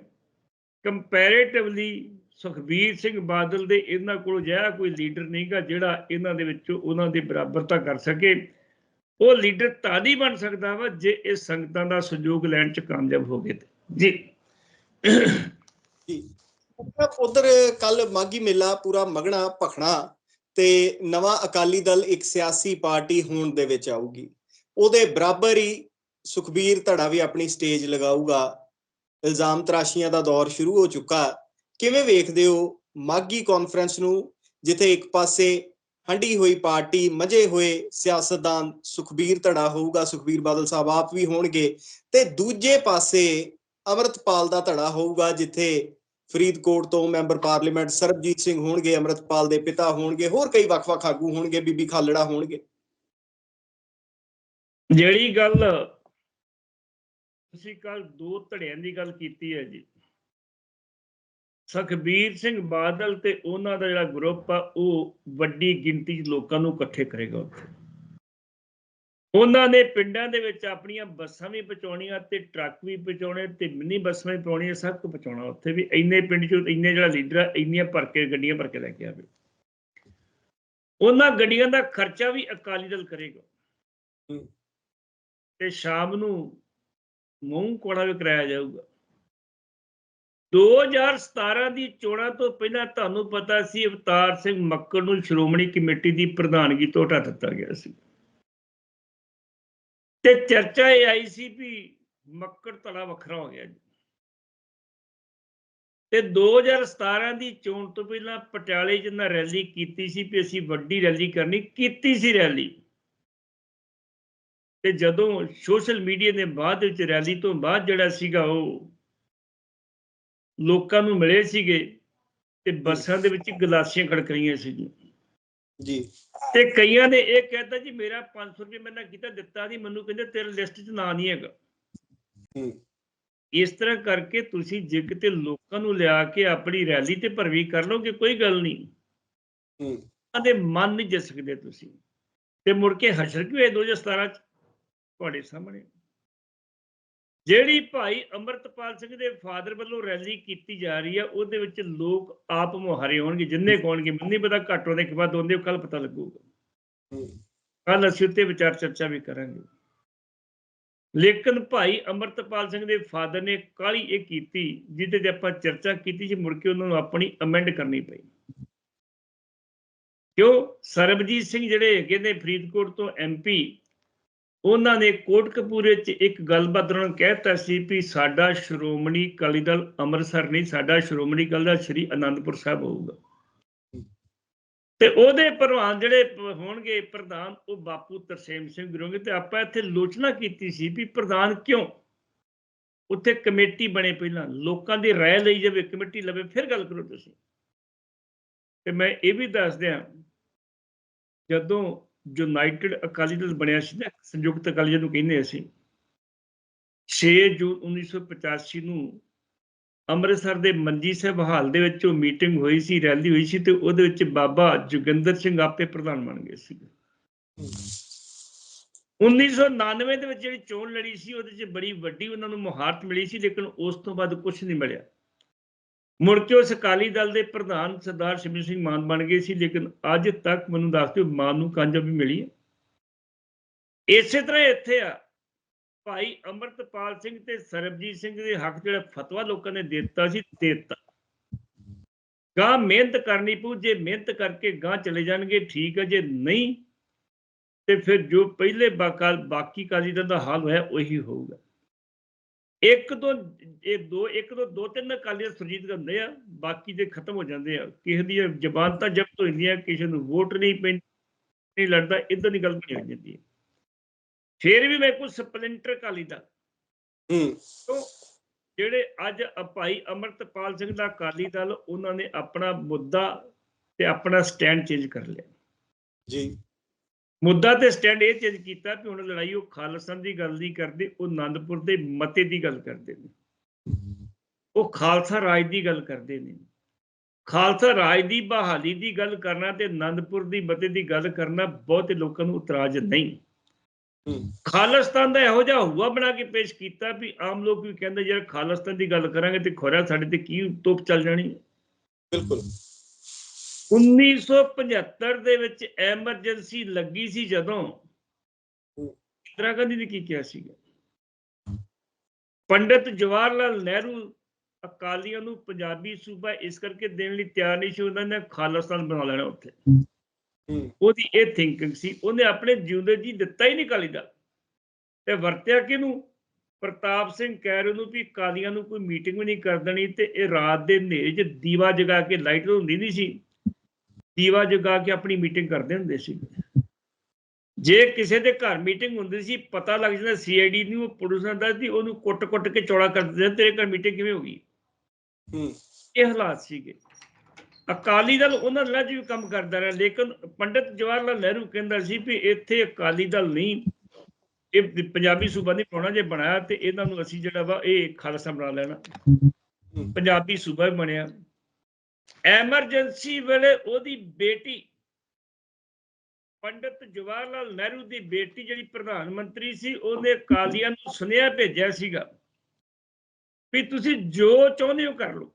ਕੰਪੈਰੀਟਿਵਲੀ ਸੁਖਬੀਰ ਸਿੰਘ ਬਾਦਲ ਦੇ ਇਹਨਾਂ ਕੋਲ ਜਿਹੜਾ ਕੋਈ ਲੀਡਰ ਨਹੀਂਗਾ, ਜਿਹੜਾ ਇਹਨਾਂ ਦੇ ਵਿੱਚੋਂ ਉਹਨਾਂ ਦੇ ਬਰਾਬਰਤਾ ਕਰ ਸਕੇ, ਉਹ ਲੀਡਰ ਤਾਂ ਨਹੀਂ ਬਣ ਸਕਦਾ ਵਾ ਜੇ ਇਹ ਸੰਗਤਾਂ ਦਾ ਸਹਿਯੋਗ ਲੈਣ ਚ ਕਾਮਯਾਬ ਹੋ ਗਏ ਜੀ। ਉਧਰ ਕੱਲ ਮਾਗੀ ਮੇਲਾ, ਪੂਰਾ ਮਗਣਾ, ਭਖਣਾ ਤੇ ਨਵਾਂ ਅਕਾਲੀ ਦਲ ਇੱਕ ਸਿਆਸੀ ਪਾਰਟੀ ਹੋਣ ਦੇ ਵਿੱਚ ਆਊਗੀ। ਉਹਦੇ ਬਰਾਬਰ ਹੀ ਸੁਖਬੀਰ ਧੜਾ ਵੀ ਆਪਣੀ ਸਟੇਜ ਲਗਾਊਗਾ। ਇਲਜ਼ਾਮ ਤਰਾਸ਼ੀਆਂ ਦਾ ਦੌਰ ਸ਼ੁਰੂ ਹੋ ਚੁੱਕਾ। ਕਿਵੇਂ ਵੇਖਦੇ ਹੋ ਮਾਗੀ ਕਾਨਫਰੰਸ ਨੂੰ, ਜਿੱਥੇ ਇੱਕ ਪਾਸੇ ਹੰਡੀ ਹੋਈ ਪਾਰਟੀ, ਮਜੇ ਹੋਏ ਸਿਆਸਤਦਾਨ ਸੁਖਬੀਰ ਧੜਾ ਹੋਊਗਾ, ਸੁਖਬੀਰ ਬਾਦਲ ਸਾਹਿਬ ਆਪ ਵੀ ਹੋਣਗੇ ਤੇ ਦੂਜੇ ਪਾਸੇ ਅਮਰਤਪਾਲ ਦਾ ਧੜਾ ਹੋਊਗਾ, ਜਿੱਥੇ ਫਰੀਦਕੋਟ ਤੋਂ ਮੈਂਬਰ ਪਾਰਲੀਮੈਂਟ ਸਰਬਜੀਤ ਸਿੰਘ ਹੋਣਗੇ, ਅਮਰਤਪਾਲ ਦੇ ਪਿਤਾ ਹੋਣਗੇ, ਹੋਰ ਕਈ ਵੱਖ-ਵੱਖ ਆਗੂ ਹੋਣਗੇ, ਬੀਬੀ ਖਾਲੜਾ ਹੋਣਗੇ। ਜਿਹੜੀ ਗੱਲ ਤੁਸੀਂ ਕੱਲ ਦੋ ਧੜਿਆਂ ਦੀ ਗੱਲ ਕੀਤੀ ਹੈ ਜੀ, ਸੁਖਬੀਰ ਸਿੰਘ ਬਾਦਲ ਤੇ ਉਹਨਾਂ ਦਾ ਜਿਹੜਾ ਗਰੁੱਪ ਆ, ਉਹ ਵੱਡੀ ਗਿਣਤੀ 'ਚ ਲੋਕਾਂ ਨੂੰ ਇਕੱਠੇ ਕਰੇਗਾ ਉੱਥੇ। ਉਹਨਾਂ ਨੇ ਪਿੰਡਾਂ ਦੇ ਵਿੱਚ ਆਪਣੀਆਂ ਬੱਸਾਂ ਵੀ ਪਹੁੰਚਾਉਣੀਆਂ ਤੇ ਟਰੱਕ ਵੀ ਪਹੁੰਚਾਉਣੇ ਤੇ ਮਿੰਨੀ ਬੱਸਾਂ ਵੀ ਪਹੁੰਚਾਉਣੀਆਂ ਸਭ ਕੁਝ ਪਹੁੰਚਾਉਣਾ ਉੱਥੇ ਵੀ। ਇੰਨੇ ਪਿੰਡ 'ਚੋਂ ਇੰਨੇ ਜਿਹੜਾ ਲੀਡਰ ਆ ਇੰਨੀਆਂ ਭਰ ਕੇ ਗੱਡੀਆਂ ਭਰ ਕੇ ਲੈ ਕੇ ਆਵੇ। ਉਹਨਾਂ ਗੱਡੀਆਂ ਦਾ ਖਰਚਾ ਵੀ ਅਕਾਲੀ ਦਲ ਕਰੇਗਾ। ਤੇ ਸ਼ਾਮ ਨੂੰ ਮੂੰਹ ਕੋੜਾ ਵੀ ਕਰਾਇਆ ਜਾਊਗਾ। 2017 ਦੀ ਚੋਣਾਂ ਤੋਂ ਪਹਿਲਾਂ ਤੁਹਾਨੂੰ ਪਤਾ ਸੀ ਅਵਤਾਰ ਸਿੰਘ ਮੱਕੜ ਨੂੰ ਸ਼੍ਰੋਮਣੀ ਕਮੇਟੀ ਦੀ ਪ੍ਰਧਾਨਗੀ ਤੋਂ ਹਟਾ ਦਿੱਤਾ ਗਿਆ ਸੀ। ਤੇ ਚਰਚਾ ਇਹ ਆਈ ਸੀ ਵੀ ਮੱਕੜ ਧੜਾ ਵੱਖਰਾ ਹੋ ਗਿਆ ਜੀ। ਤੇ 2017 ਦੀ ਚੋਣ ਤੋਂ ਪਹਿਲਾਂ ਪਟਿਆਲੇ 'ਚ ਨਾ ਰੈਲੀ ਕੀਤੀ ਸੀ ਵੀ ਅਸੀਂ ਵੱਡੀ ਰੈਲੀ ਕਰਨੀ, ਕੀਤੀ ਸੀ ਰੈਲੀ। ਤੇ ਜਦੋਂ ਸੋਸ਼ਲ ਮੀਡੀਆ ਦੇ ਬਾਅਦ ਵਿੱਚ ਰੈਲੀ ਤੋਂ ਬਾਅਦ ਜਿਹੜਾ ਸੀਗਾ ਉਹ ਲੋਕਾਂ ਨੂੰ ਮਿਲੇ ਸੀਗੇ ਤੇ ਬੱਸਾਂ ਦੇ ਵਿੱਚ ਗਲਾਸੀਆਂ ਖੜਕ ਰਹੀਆਂ ਸੀਗੀਆਂ। ਜੀ। ਤੇ ਕਈਆਂ ਨੇ ਇਹ ਕਹਿਤਾ ਜੀ ਮੇਰਾ 500 ਰੁਪਏ ਮੈਨਾਂ ਕੀਤਾ ਦਿੱਤਾ ਨਹੀਂ ਮੈਨੂੰ ਕਹਿੰਦੇ ਤੇਰੇ ਲਿਸਟ 'ਚ ਨਾਂ ਨਹੀਂ ਹੈਗਾ। ਇਸ ਤਰ੍ਹਾਂ ਕਰਕੇ ਤੁਸੀਂ ਜੇ ਕਿਤੇ ਲੋਕਾਂ ਨੂੰ ਲਿਆ ਕੇ ਆਪਣੀ ਰੈਲੀ ਤੇ ਭਰਵੀ ਕਰ ਲਓਗੇ ਕੋਈ ਗੱਲ ਨਹੀਂ ਹੂੰ। ਦੇ ਮਨ ਨਹੀਂ ਜਿੱਤ ਸਕਦੇ ਤੁਸੀਂ। ਤੇ ਮੁੜ ਕੇ ਹਸ਼ਰ ਕਿਉਂ ਹੋਏ 2017 ਚ? ਤੁਹਾਡੇ ਸਾਹਮਣੇ। ਜਿਹੜੀ ਭਾਈ ਅਮਰਤਪਾਲ ਸਿੰਘ ਦੇ ਫਾਦਰ ਵੱਲੋਂ ਰੈਲੀ ਕੀਤੀ ਜਾ ਰਹੀ ਹੈ ਉਹਦੇ ਵਿੱਚ ਲੋਕ ਆਪ ਮੁਹਾਰੇ ਹੋਣਗੇ ਜਿੰਨੇ ਕੋਣਗੇ ਮੈਨੂੰ ਨਹੀਂ ਪਤਾ ਘੱਟ ਹੋਣੇ ਕਿ ਬਾਅਦ ਹੁੰਦੇ ਕੱਲ ਪਤਾ ਲੱਗੂਗਾ। ਕੱਲ ਅਸੀਂ ਉੱਤੇ ਵਿਚਾਰ ਚਰਚਾ ਵੀ ਕਰਾਂਗੇ। ਲੇਕਿਨ ਭਾਈ ਅਮਰਤਪਾਲ ਸਿੰਘ ਦੇ ਫਾਦਰ ਨੇ ਕਾਲੀ ਇਹ ਕੀਤੀ ਜਿਹਦੇ ਤੇ ਆਪਾਂ ਚਰਚਾ ਕੀਤੀ ਸੀ ਮੁੜ ਕੇ ਉਹਨਾਂ ਨੂੰ ਆਪਣੀ ਅਮੈਂਡ ਕਰਨੀ ਪਈ। ਕਿਉਂ? ਸਰਬਜੀਤ ਸਿੰਘ ਜਿਹੜੇ ਨੇ ਫਰੀਦਕੋਟ ਤੋਂ ਐਮਪੀ ਉਹਨਾਂ ਨੇ ਕੋਟਕਪੂਰੇ 'ਚ ਇੱਕ ਗੱਲਬਾਤ ਉਹਨਾਂ ਕਹਿਤਾ ਸੀ ਵੀ ਸਾਡਾ ਸ਼੍ਰੋਮਣੀ ਅਕਾਲੀ ਦਲ ਅੰਮ੍ਰਿਤਸਰ ਨਹੀਂ, ਸਾਡਾ ਸ਼੍ਰੋਮਣੀ ਅਕਾਲੀ ਦਲ ਸ਼੍ਰੀ ਅਨੰਦਪੁਰ ਸਾਹਿਬ ਹੋਊਗਾ। ਤੇ ਉਹਦੇ ਪ੍ਰਧਾਨ ਜਿਹੜੇ ਹੋਣਗੇ ਪ੍ਰਧਾਨ ਉਹ ਬਾਪੂ ਤਰਸੇਮ ਸਿੰਘ ਗੁਰੂਗੇ ਤੇ ਆਪਾਂ ਇੱਥੇ ਲੋਚਨਾ ਕੀਤੀ ਸੀ ਵੀ ਪ੍ਰਧਾਨ ਕਿਉਂ? ਉੱਥੇ ਕਮੇਟੀ ਬਣੇ ਪਹਿਲਾਂ, ਲੋਕਾਂ ਦੀ ਰਾਏ ਲਈ ਜਾਵੇ ਕਮੇਟੀ ਲਵੇ ਫਿਰ ਗੱਲ ਕਰੋ ਤੁਸੀਂ। ਤੇ ਮੈਂ ਇਹ ਵੀ ਦੱਸ ਦਿਆਂ, ਜਦੋਂ ਯੂਨਾਈਟਿਡ ਅਕਾਲੀ ਦਲ ਬਣਿਆ ਸੀ ਨਾ, ਸੰਯੁਕਤ ਅਕਾਲੀ ਦਲ ਨੂੰ ਕਹਿੰਦੇ ਅਸੀਂ 6 ਜੂਨ 1985 ਨੂੰ ਅੰਮ੍ਰਿਤਸਰ ਦੇ ਮੰਜੀ ਸਾਹਿਬ ਹਾਲ ਦੇ ਵਿੱਚ ਉਹ ਮੀਟਿੰਗ ਹੋਈ ਸੀ, ਰੈਲੀ ਹੋਈ ਸੀ ਤੇ ਉਹਦੇ ਵਿੱਚ ਬਾਬਾ ਜੋਗਿੰਦਰ ਸਿੰਘ ਆਪੇ ਪ੍ਰਧਾਨ ਬਣ ਗਏ ਸੀ। 1999 ਦੇ ਵਿੱਚ ਜਿਹੜੀ ਚੋਣ ਲੜੀ ਸੀ, ਉਹਦੇ ਵਿੱਚ ਬੜੀ ਵੱਡੀ ਉਹਨਾਂ ਨੂੰ ਮੁਹਾਰਤ ਮਿਲੀ ਸੀ, ਲੇਕਿਨ ਉਸ ਤੋਂ ਬਾਅਦ ਕੁਝ ਨਹੀਂ ਮਿਲਿਆ। ਮੁੜ ਕੇ ਉਸ ਅਕਾਲੀ ਦਲ ਦੇ ਪ੍ਰਧਾਨ ਸਰਦਾਰ ਸਿਮਰਨ ਸਿੰਘ ਮਾਨ ਬਣ ਗਏ ਸੀ, ਲੇਕਿਨ ਅੱਜ ਤੱਕ ਮੈਨੂੰ ਦੱਸ ਦਿਓ ਮਾਨ ਨੂੰ ਕਾਂਜਾ ਵੀ ਮਿਲੀ ਹੈ। ਇਸੇ ਤਰ੍ਹਾਂ ਇੱਥੇ ਆ, ਭਾਈ ਅਮਰਤਪਾਲ ਸਿੰਘ ਤੇ ਸਰਬਜੀਤ ਸਿੰਘ ਦੇ ਹੱਕ ਜਿਹੜਾ ਫਤਵਾ ਲੋਕਾਂ ਨੇ ਦੇ ਦਿੱਤਾ ਸੀ ਦਿੱਤਾ। ਗਾਂ ਮਿਹਨਤ ਕਰਨੀ ਪਊ, ਜੇ ਮਿਹਨਤ ਕਰਕੇ ਗਾਂ ਚਲੇ ਜਾਣਗੇ, ਠੀਕ ਹੈ, ਜੇ ਨਹੀਂ, ਤੇ ਫਿਰ ਜੋ ਪਹਿਲੇ ਬਾਕਾ ਬਾਕੀ ਕਾਜ਼ੀ ਦਾ ਹਾਲ ਹੋਇਆ, ਉਹੀ ਹੋਊਗਾ। ਇੱਕ ਤੋਂ ਇਹ ਦੋ ਇੱਕ ਤੋਂ ਦੋ ਤਿੰਨ ਅਕਾਲੀ ਸੁਰਜੀਤ ਹੁੰਦੇ ਆ ਬਾਕੀ ਦੇ ਖਤਮ ਹੋ ਜਾਂਦੇ ਆ। ਕਿਸੇ ਦੀ ਜ਼ਬਾਨ ਤਾਂ ਜ਼ਬਤ ਹੋ ਜਾਂਦੀ ਆ ਕਿਸੇ ਨੂੰ ਵੋਟ ਨਹੀਂ ਪੈਂਦੀ ਨਹੀਂ ਲੜਦਾ ਇਦਾਂ ਦੀ ਗੱਲ ਬਣੀ ਜਾਂਦੀ ਹੈ ਫਿਰ ਵੀ ਮੈਂ ਕੁਝ ਸਪਲਿੰਟਰ ਅਕਾਲੀ ਦਾ ਹੂੰ। ਜਿਹੜੇ ਅੱਜ ਭਾਈ ਅਮਰਤਪਾਲ ਸਿੰਘ ਦਾ ਅਕਾਲੀ ਦਲ ਉਹਨਾਂ ਨੇ ਆਪਣਾ ਮੁੱਦਾ ਤੇ ਆਪਣਾ ਸਟੈਂਡ ਚੇਂਜ ਕਰ ਲਿਆ। ਜੀ। ਮੁੱਦਾ ਤੇ ਸਟੈਂਡ ਇਹ ਚੇਂਜ ਕੀਤਾ ਕਿ ਹੁਣ ਲੜਾਈ ਉਹ ਖਾਲਸਾ ਦੀ ਗੱਲ ਨਹੀਂ ਕਰਦੇ, ਉਹ ਆਨੰਦਪੁਰ ਦੇ ਮਤੇ ਦੀ ਗੱਲ ਕਰਦੇ ਨੇ। ਉਹ ਖਾਲਸਾ ਰਾਜ ਦੀ ਗੱਲ ਕਰਦੇ ਨੇ। ਖਾਲਸਾ ਰਾਜ ਦੀ ਬਹਾਲੀ ਦੀ ਗੱਲ ਕਰਨਾ ਤੇ ਆਨੰਦਪੁਰ ਦੀ ਮਤੇ ਦੀ ਗੱਲ ਕਰਨਾ ਬਹੁਤੇ ਲੋਕਾਂ ਨੂੰ ਉਤਰਾਜ ਨਹੀਂ। ਹੂੰ ਖਾਲਿਸਤਾਨ ਦਾ ਇਹੋ ਜਿਹਾ ਹੁਆ ਬਣਾ ਕੇ ਪੇਸ਼ ਕੀਤਾ ਵੀ ਆਮ ਲੋਕ ਵੀ ਕਹਿੰਦੇ ਯਾਰ ਖਾਲਿਸਤਾਨ ਦੀ ਗੱਲ ਕਰਾਂਗੇ ਤੇ ਖੋਰਾ ਸਾਡੇ ਤੇ ਕੀ ਤੋਪ ਚੱਲ ਜਾਣੀ ਬਿਲਕੁਲ। 1975 ਦੇ ਵਿੱਚ ਐਮਰਜੈਂਸੀ ਲੱਗੀ ਸੀ ਜਦੋਂ? ਇੰਦਰਾ ਗਾਂਧੀ ਨੇ ਕੀ ਕਿਹਾ ਸੀਗਾ? ਪੰਡਿਤ ਜਵਾਹਰ ਲਾਲ ਨਹਿਰੂ ਅਕਾਲੀਆਂ ਨੂੰ ਪੰਜਾਬੀ ਸੂਬਾ ਇਸ ਕਰਕੇ ਦੇਣ ਲਈ ਤਿਆਰ ਨਹੀਂ ਸੀ ਉਹਨਾਂ ਨੇ ਖਾਲਿਸਤਾਨ ਬਣਾ ਲੈਣਾ ਉੱਥੇ। ਉਹਦੀ ਇਹ ਥਿੰਕਿੰਗ ਸੀ ਉਹਨੇ ਆਪਣੇ ਜਿਉਂਦੇ ਜੀ ਦਿੱਤਾ ਹੀ ਨਹੀਂ ਕਾਲੀ ਦਾ ਤੇ ਵਰਤਿਆ ਕਿਹਨੂੰ? ਪ੍ਰਤਾਪ ਸਿੰਘ ਕੈਰੋ ਨੂੰ ਵੀ ਕਾਲੀਆਂ ਨੂੰ ਕੋਈ ਮੀਟਿੰਗ ਵੀ ਨਹੀਂ ਕਰ ਦੇਣੀ ਤੇ ਇਹ ਰਾਤ ਦੇ ਹਨੇਰੇ 'ਚ ਦੀਵਾ ਜਗਾ ਕੇ ਲਾਈਟ ਹੁੰਦੀ ਨਹੀਂ ਸੀ। ਦੀਵਾ ਜਗਾ ਕੇ ਆਪਣੀ ਮੀਟਿੰਗ ਕਰਦੇ ਹੁੰਦੇ ਸੀ। ਜੇ ਕਿਸੇ ਦੇ ਘਰ ਮੀਟਿੰਗ ਹੁੰਦੀ ਸੀ ਪਤਾ ਲੱਗ ਜਾਂਦਾ ਸੀਆਈਡੀ ਨੂੰ ਪੁਲਿਸ ਨਾਲ ਦੱਸਦੀ ਉਹਨੂੰ ਕੁੱਟ-ਕੁੱਟ ਕੇ ਚੌੜਾ ਕਰ ਦਿੰਦੇ ਤੇਰੇ ਘਰ ਮੀਟਿੰਗ ਕਿਵੇਂ ਹੋ ਗਈ? ਹੂੰ। ਇਹ ਹਾਲਾਤ ਸੀਗੇ। ਅਕਾਲੀ ਦਲ ਉਹਨਾਂ ਨਾਲ ਵੀ ਕੰਮ ਕਰਦਾ ਰਿਹਾ ਲੇਕਿਨ ਪੰਡਿਤ ਜਵਾਹਰ ਲਾਲ ਨਹਿਰੂ ਕਹਿੰਦਾ ਸੀ ਵੀ ਇੱਥੇ ਅਕਾਲੀ ਦਲ ਨਹੀਂ ਇਹ ਪੰਜਾਬੀ ਸੂਬਾ ਨਹੀਂ ਪਾਉਣਾ ਜੇ ਬਣਾਇਆ ਤੇ ਇਹਨਾਂ ਨੂੰ ਅਸੀਂ ਜਿਹੜਾ ਵਾ ਇਹ ਖਾਲਸਾ ਬਣਾ ਲੈਣਾ। ਪੰਜਾਬੀ ਸੂਬਾ ਹੀ ਬਣਿਆ। ਐਮਰਜੈਂਸੀ ਵੇਲੇ ਉਹਦੀ ਬੇਟੀ ਪੰਡਿਤ ਜਵਾਹਰ ਲਾਲ ਨਹਿਰੂ ਦੀ ਬੇਟੀ ਜਿਹੜੀ ਪ੍ਰਧਾਨ ਮੰਤਰੀ ਸੀ ਉਹਨੇ ਅਕਾਲੀਆਂ ਨੂੰ ਸੁਨੇਹਾ ਭੇਜਿਆ ਸੀਗਾ ਵੀ ਤੁਸੀਂ ਜੋ ਚਾਹੁੰਦੇ ਹੋ ਕਰ ਲਓ।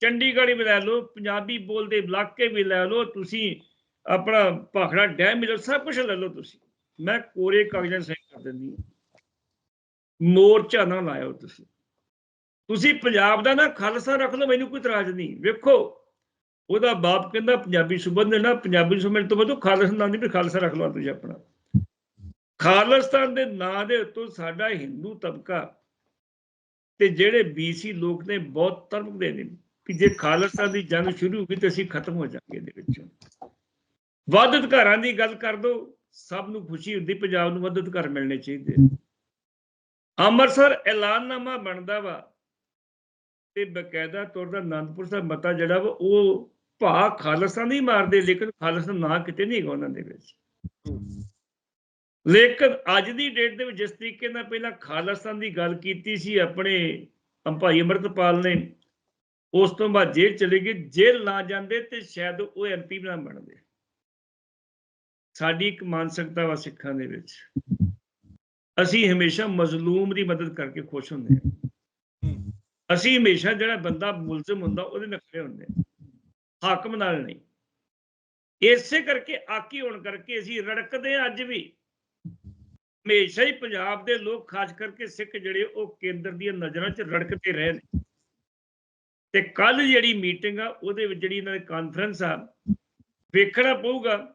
ਚੰਡੀਗੜ੍ਹ ਵੀ ਲੈ ਲਓ, ਪੰਜਾਬੀ ਬੋਲਦੇ ਇਲਾਕੇ ਵੀ ਲੈ ਲਓ, ਤੁਸੀਂ ਆਪਣਾ ਭਾਖੜਾ ਡੈਮ ਵੀ ਲਓ, ਸਭ ਕੁਝ ਲੈ ਲਓ ਤੁਸੀਂ। ਮੈਂ ਕੋਰੇ ਕਾਗਜ਼ਾਂ ਸਹੀ ਕਰ ਦਿੰਦੀ ਹਾਂ। ਮੋਰਚਾ ਨਾ ਲਾਇਓ ਤੁਸੀਂ। ਤੁਸੀਂ ਪੰਜਾਬ ਦਾ ਨਾ ਖਾਲਸਾ ਰੱਖ ਲਓ, ਮੈਨੂੰ ਕੋਈ ਇਤਰਾਜ਼ ਨਹੀਂ। ਵੇਖੋ, ਉਹਦਾ ਬਾਪ ਕਹਿੰਦਾ ਪੰਜਾਬੀ ਸੂਬਾ ਦੇਣਾ ਪੰਜਾਬੀ ਸੂਬੇ ਤੋਂ ਬਾਅਦ ਖਾਲਸਾ ਦੀ ਵੀ ਖਾਲਸਾ ਰੱਖ ਲਓ ਤੁਸੀਂ ਆਪਣਾ। ਖਾਲਿਸਤਾਨ ਦੇ ਨਾਂ ਦੇ ਉੱਤੋਂ ਸਾਡਾ ਹਿੰਦੂ ਤਬਕਾ ਤੇ ਜਿਹੜੇ ਬੀਸੀ ਲੋਕ ਨੇ ਬਹੁਤ ਤਰਕਦੇ ਨੇ ਕਿ ਜੇ ਖਾਲਸਾ ਦੀ ਜੰਗ ਸ਼ੁਰੂ ਹੋ ਗਈ ਤੇ ਅਸੀਂ ਖਤਮ ਹੋ ਜਾਵਾਂਗੇ ਇਹਦੇ ਵਿੱਚੋਂ। ਵੱਧ ਅਧਿਕਾਰਾਂ ਦੀ ਗੱਲ ਕਰ ਦੋ, ਸਭ ਨੂੰ ਖੁਸ਼ੀ ਹੁੰਦੀ, ਪੰਜਾਬ ਨੂੰ ਵੱਧ ਅਧਿਕਾਰ ਮਿਲਣੇ ਚਾਹੀਦੇ। ਅੰਮ੍ਰਿਤਸਰ ਐਲਾਨਨਾਮਾ ਬਣਦਾ ਵਾ। ਤੇ ਬਕਾਇਦਾ ਤੌਰ ਦਾ ਆਨੰਦਪੁਰ ਸਾਹਿਬ ਮਤਾ ਜਿਹੜਾ ਵਾ, ਉਹ ਭਾ ਖਾਲਸਾ ਨਹੀਂ ਮਾਰਦੇ, ਲੇਕਿਨ ਖਾਲਸਾ ਨਾਂ ਕਿਤੇ ਨਹੀਂ ਹੈਗਾ ਉਹਨਾਂ ਦੇ ਵਿੱਚ। ਲੇਕਿਨ ਅੱਜ ਦੀ ਡੇਟ ਦੇ ਵਿੱਚ ਜਿਸ ਤਰੀਕੇ ਨਾਲ ਪਹਿਲਾਂ ਖਾਲਿਸਤਾਨ ਦੀ ਗੱਲ ਕੀਤੀ ਸੀ, ਆਪਣੇ ਭਾਈ ਅਮਰਤਪਾਲ ਨੇ, ਉਸ ਤੋਂ ਬਾਅਦ ਜੇਲ੍ਹ ਚਲੇ ਗਏ। ਜੇਲ੍ਹ ਨਾ ਜਾਂਦੇ ਤੇ ਸ਼ਾਇਦ ਉਹ ਐਮਪੀ ਨਾ ਬਣਦੇ। ਸਾਡੀ ਇੱਕ ਮਾਨਸਿਕਤਾ ਵਾ ਸਿੱਖਾਂ ਦੇ ਵਿੱਚ। ਅਸੀਂ ਹਮੇਸ਼ਾ ਮਜ਼ਲੂਮ ਦੀ ਮਦਦ ਕਰਕੇ ਖੁਸ਼ ਹੁੰਦੇ ਹਾਂ। ਅਸੀਂ ਹਮੇਸ਼ਾ ਜਿਹੜਾ ਬੰਦਾ ਮੁਲਜ਼ਮ ਹੁੰਦਾ, ਉਹਦੇ ਨਾਲ ਖੜੇ ਹੁੰਦੇ ਹਾਕਮ ਨਾਲ ਨਹੀਂ। ਇਸੇ ਕਰਕੇ ਆਕੀ ਹੋਣ ਕਰਕੇ ਅਸੀਂ ਰੜਕਦੇ ਅੱਜ ਵੀ। ਹਮੇਸ਼ਾ ਹੀ ਪੰਜਾਬ ਦੇ ਲੋਕ, ਖਾਸ ਕਰਕੇ ਸਿੱਖ ਜਿਹੜੇ, ਉਹ ਕੇਂਦਰ ਦੀਆਂ ਨਜ਼ਰਾਂ 'ਚ ਰੜਕਦੇ ਰਹੇ ਨੇ। ਤੇ ਕੱਲ ਜਿਹੜੀ ਮੀਟਿੰਗ ਆ, ਉਹਦੇ ਵਿੱਚ ਜਿਹੜੀ ਇਹਨਾਂ ਦੀ ਕਾਨਫਰੰਸ ਆ, ਵੇਖਣਾ ਪਊਗਾ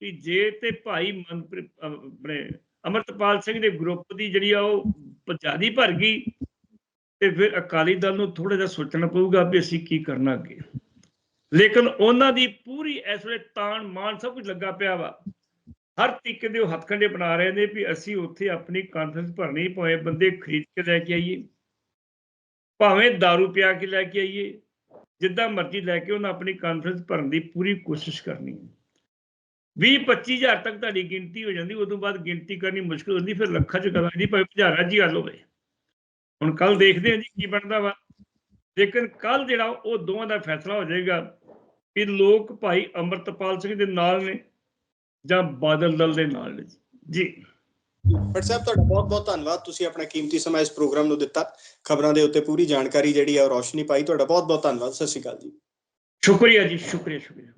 ਕਿ ਜੇ ਤੇ ਭਾਈ ਮਨਪ੍ਰੀਤ, ਅਹ, ਆਪਣੇ ਅਮਰਤਪਾਲ ਸਿੰਘ ਦੇ ਗਰੁੱਪ ਦੀ ਜਿਹੜੀ ਆ, ਉਹ ਜਿਆਦੀ ਭਰ ਗਈ। ਤੇ ਫਿਰ ਅਕਾਲੀ ਦਲ ਨੂੰ ਥੋੜਾ ਜਿਹਾ ਸੋਚਣਾ ਪਊਗਾ ਵੀ ਅਸੀਂ ਕੀ ਕਰਨਾ ਅੱਗੇ। ਲੇਕਿਨ ਉਹਨਾਂ ਦੀ ਪੂਰੀ ਇਸ ਵੇਲੇ ਤਾਣ ਮਾਨ ਸਭ ਕੁਝ ਲੱਗਾ ਪਿਆ ਵਾ। ਹਰ ਤਰੀਕੇ ਦੇ ਉਹ ਹੱਥਕੰਡੇ ਬਣਾ ਰਹੇ ਨੇ ਵੀ ਅਸੀਂ ਉੱਥੇ ਆਪਣੀ ਕਾਨਫਰੰਸ ਭਰਨੀ, ਭਾਵੇਂ ਬੰਦੇ ਖਰੀਦ ਕੇ ਲੈ ਕੇ ਆਈਏ, ਭਾਵੇਂ दारू ਪਿਆ ਕੇ ਲੈ ਕੇ ਆਈਏ, ਜਿੱਦਾਂ ਮਰਜ਼ੀ ਲੈ ਕੇ ਉਹਨਾਂ ਆਪਣੀ ਕਾਨਫਰੰਸ ਭਰਨ ਦੀ ਪੂਰੀ ਕੋਸ਼ਿਸ਼ ਕਰਨੀ ਹੈ। 20 25000 ਤੱਕ ਤੁਹਾਡੀ ਗਿਣਤੀ ਹੋ ਜਾਂਦੀ, ਉਦੋਂ ਬਾਅਦ ਗਿਣਤੀ ਕਰਨੀ ਮੁਸ਼ਕਲ ਹੁੰਦੀ, ਫਿਰ ਲੱਖਾਂ ਚ ਕਰਾਂ ਦੀ ਭਾਵੇਂ ਹਜ਼ਾਰਾਂ ਜੀ ਗੱਲ ਹੋਵੇ। ਹੁਣ ਕੱਲ ਦੇਖਦੇ ਹਾਂ ਜੀ ਕੀ ਬਣਦਾ ਵਾ। ਲੇਕਿਨ ਕੱਲ ਜਿਹੜਾ ਉਹ ਦੋਵਾਂ ਦਾ ਫੈਸਲਾ ਹੋ ਜਾਏਗਾ ਕਿ ਲੋਕ ਭਾਈ ਅਮਰਤਪਾਲ ਸਿੰਘ ਦੇ ਨਾਲ ਨੇ ਜਾਂ ਬਾਦਲ ਦਲ ਦੇ ਨਾਲ ਨੇ ਜੀ। ਭੱਟ ਸਾਹਿਬ ਤੁਹਾਡਾ ਬਹੁਤ ਬਹੁਤ ਧੰਨਵਾਦ। ਤੁਸੀਂ ਆਪਣਾ ਕੀਮਤੀ ਸਮਾਂ ਇਸ ਪ੍ਰੋਗਰਾਮ ਨੂੰ ਦਿੱਤਾ। ਖਬਰਾਂ ਦੇ ਉੱਤੇ ਪੂਰੀ ਜਾਣਕਾਰੀ ਜਿਹੜੀ ਹੈ ਉਹ ਰੋਸ਼ਨੀ ਪਾਈ। ਤੁਹਾਡਾ ਬਹੁਤ ਬਹੁਤ ਧੰਨਵਾਦ। ਸਤਿ ਸ਼੍ਰੀ ਅਕਾਲ ਜੀ। ਸ਼ੁਕਰੀਆ ਜੀ ਸ਼ੁਕਰੀਆ ਸ਼ੁਕਰੀਆ।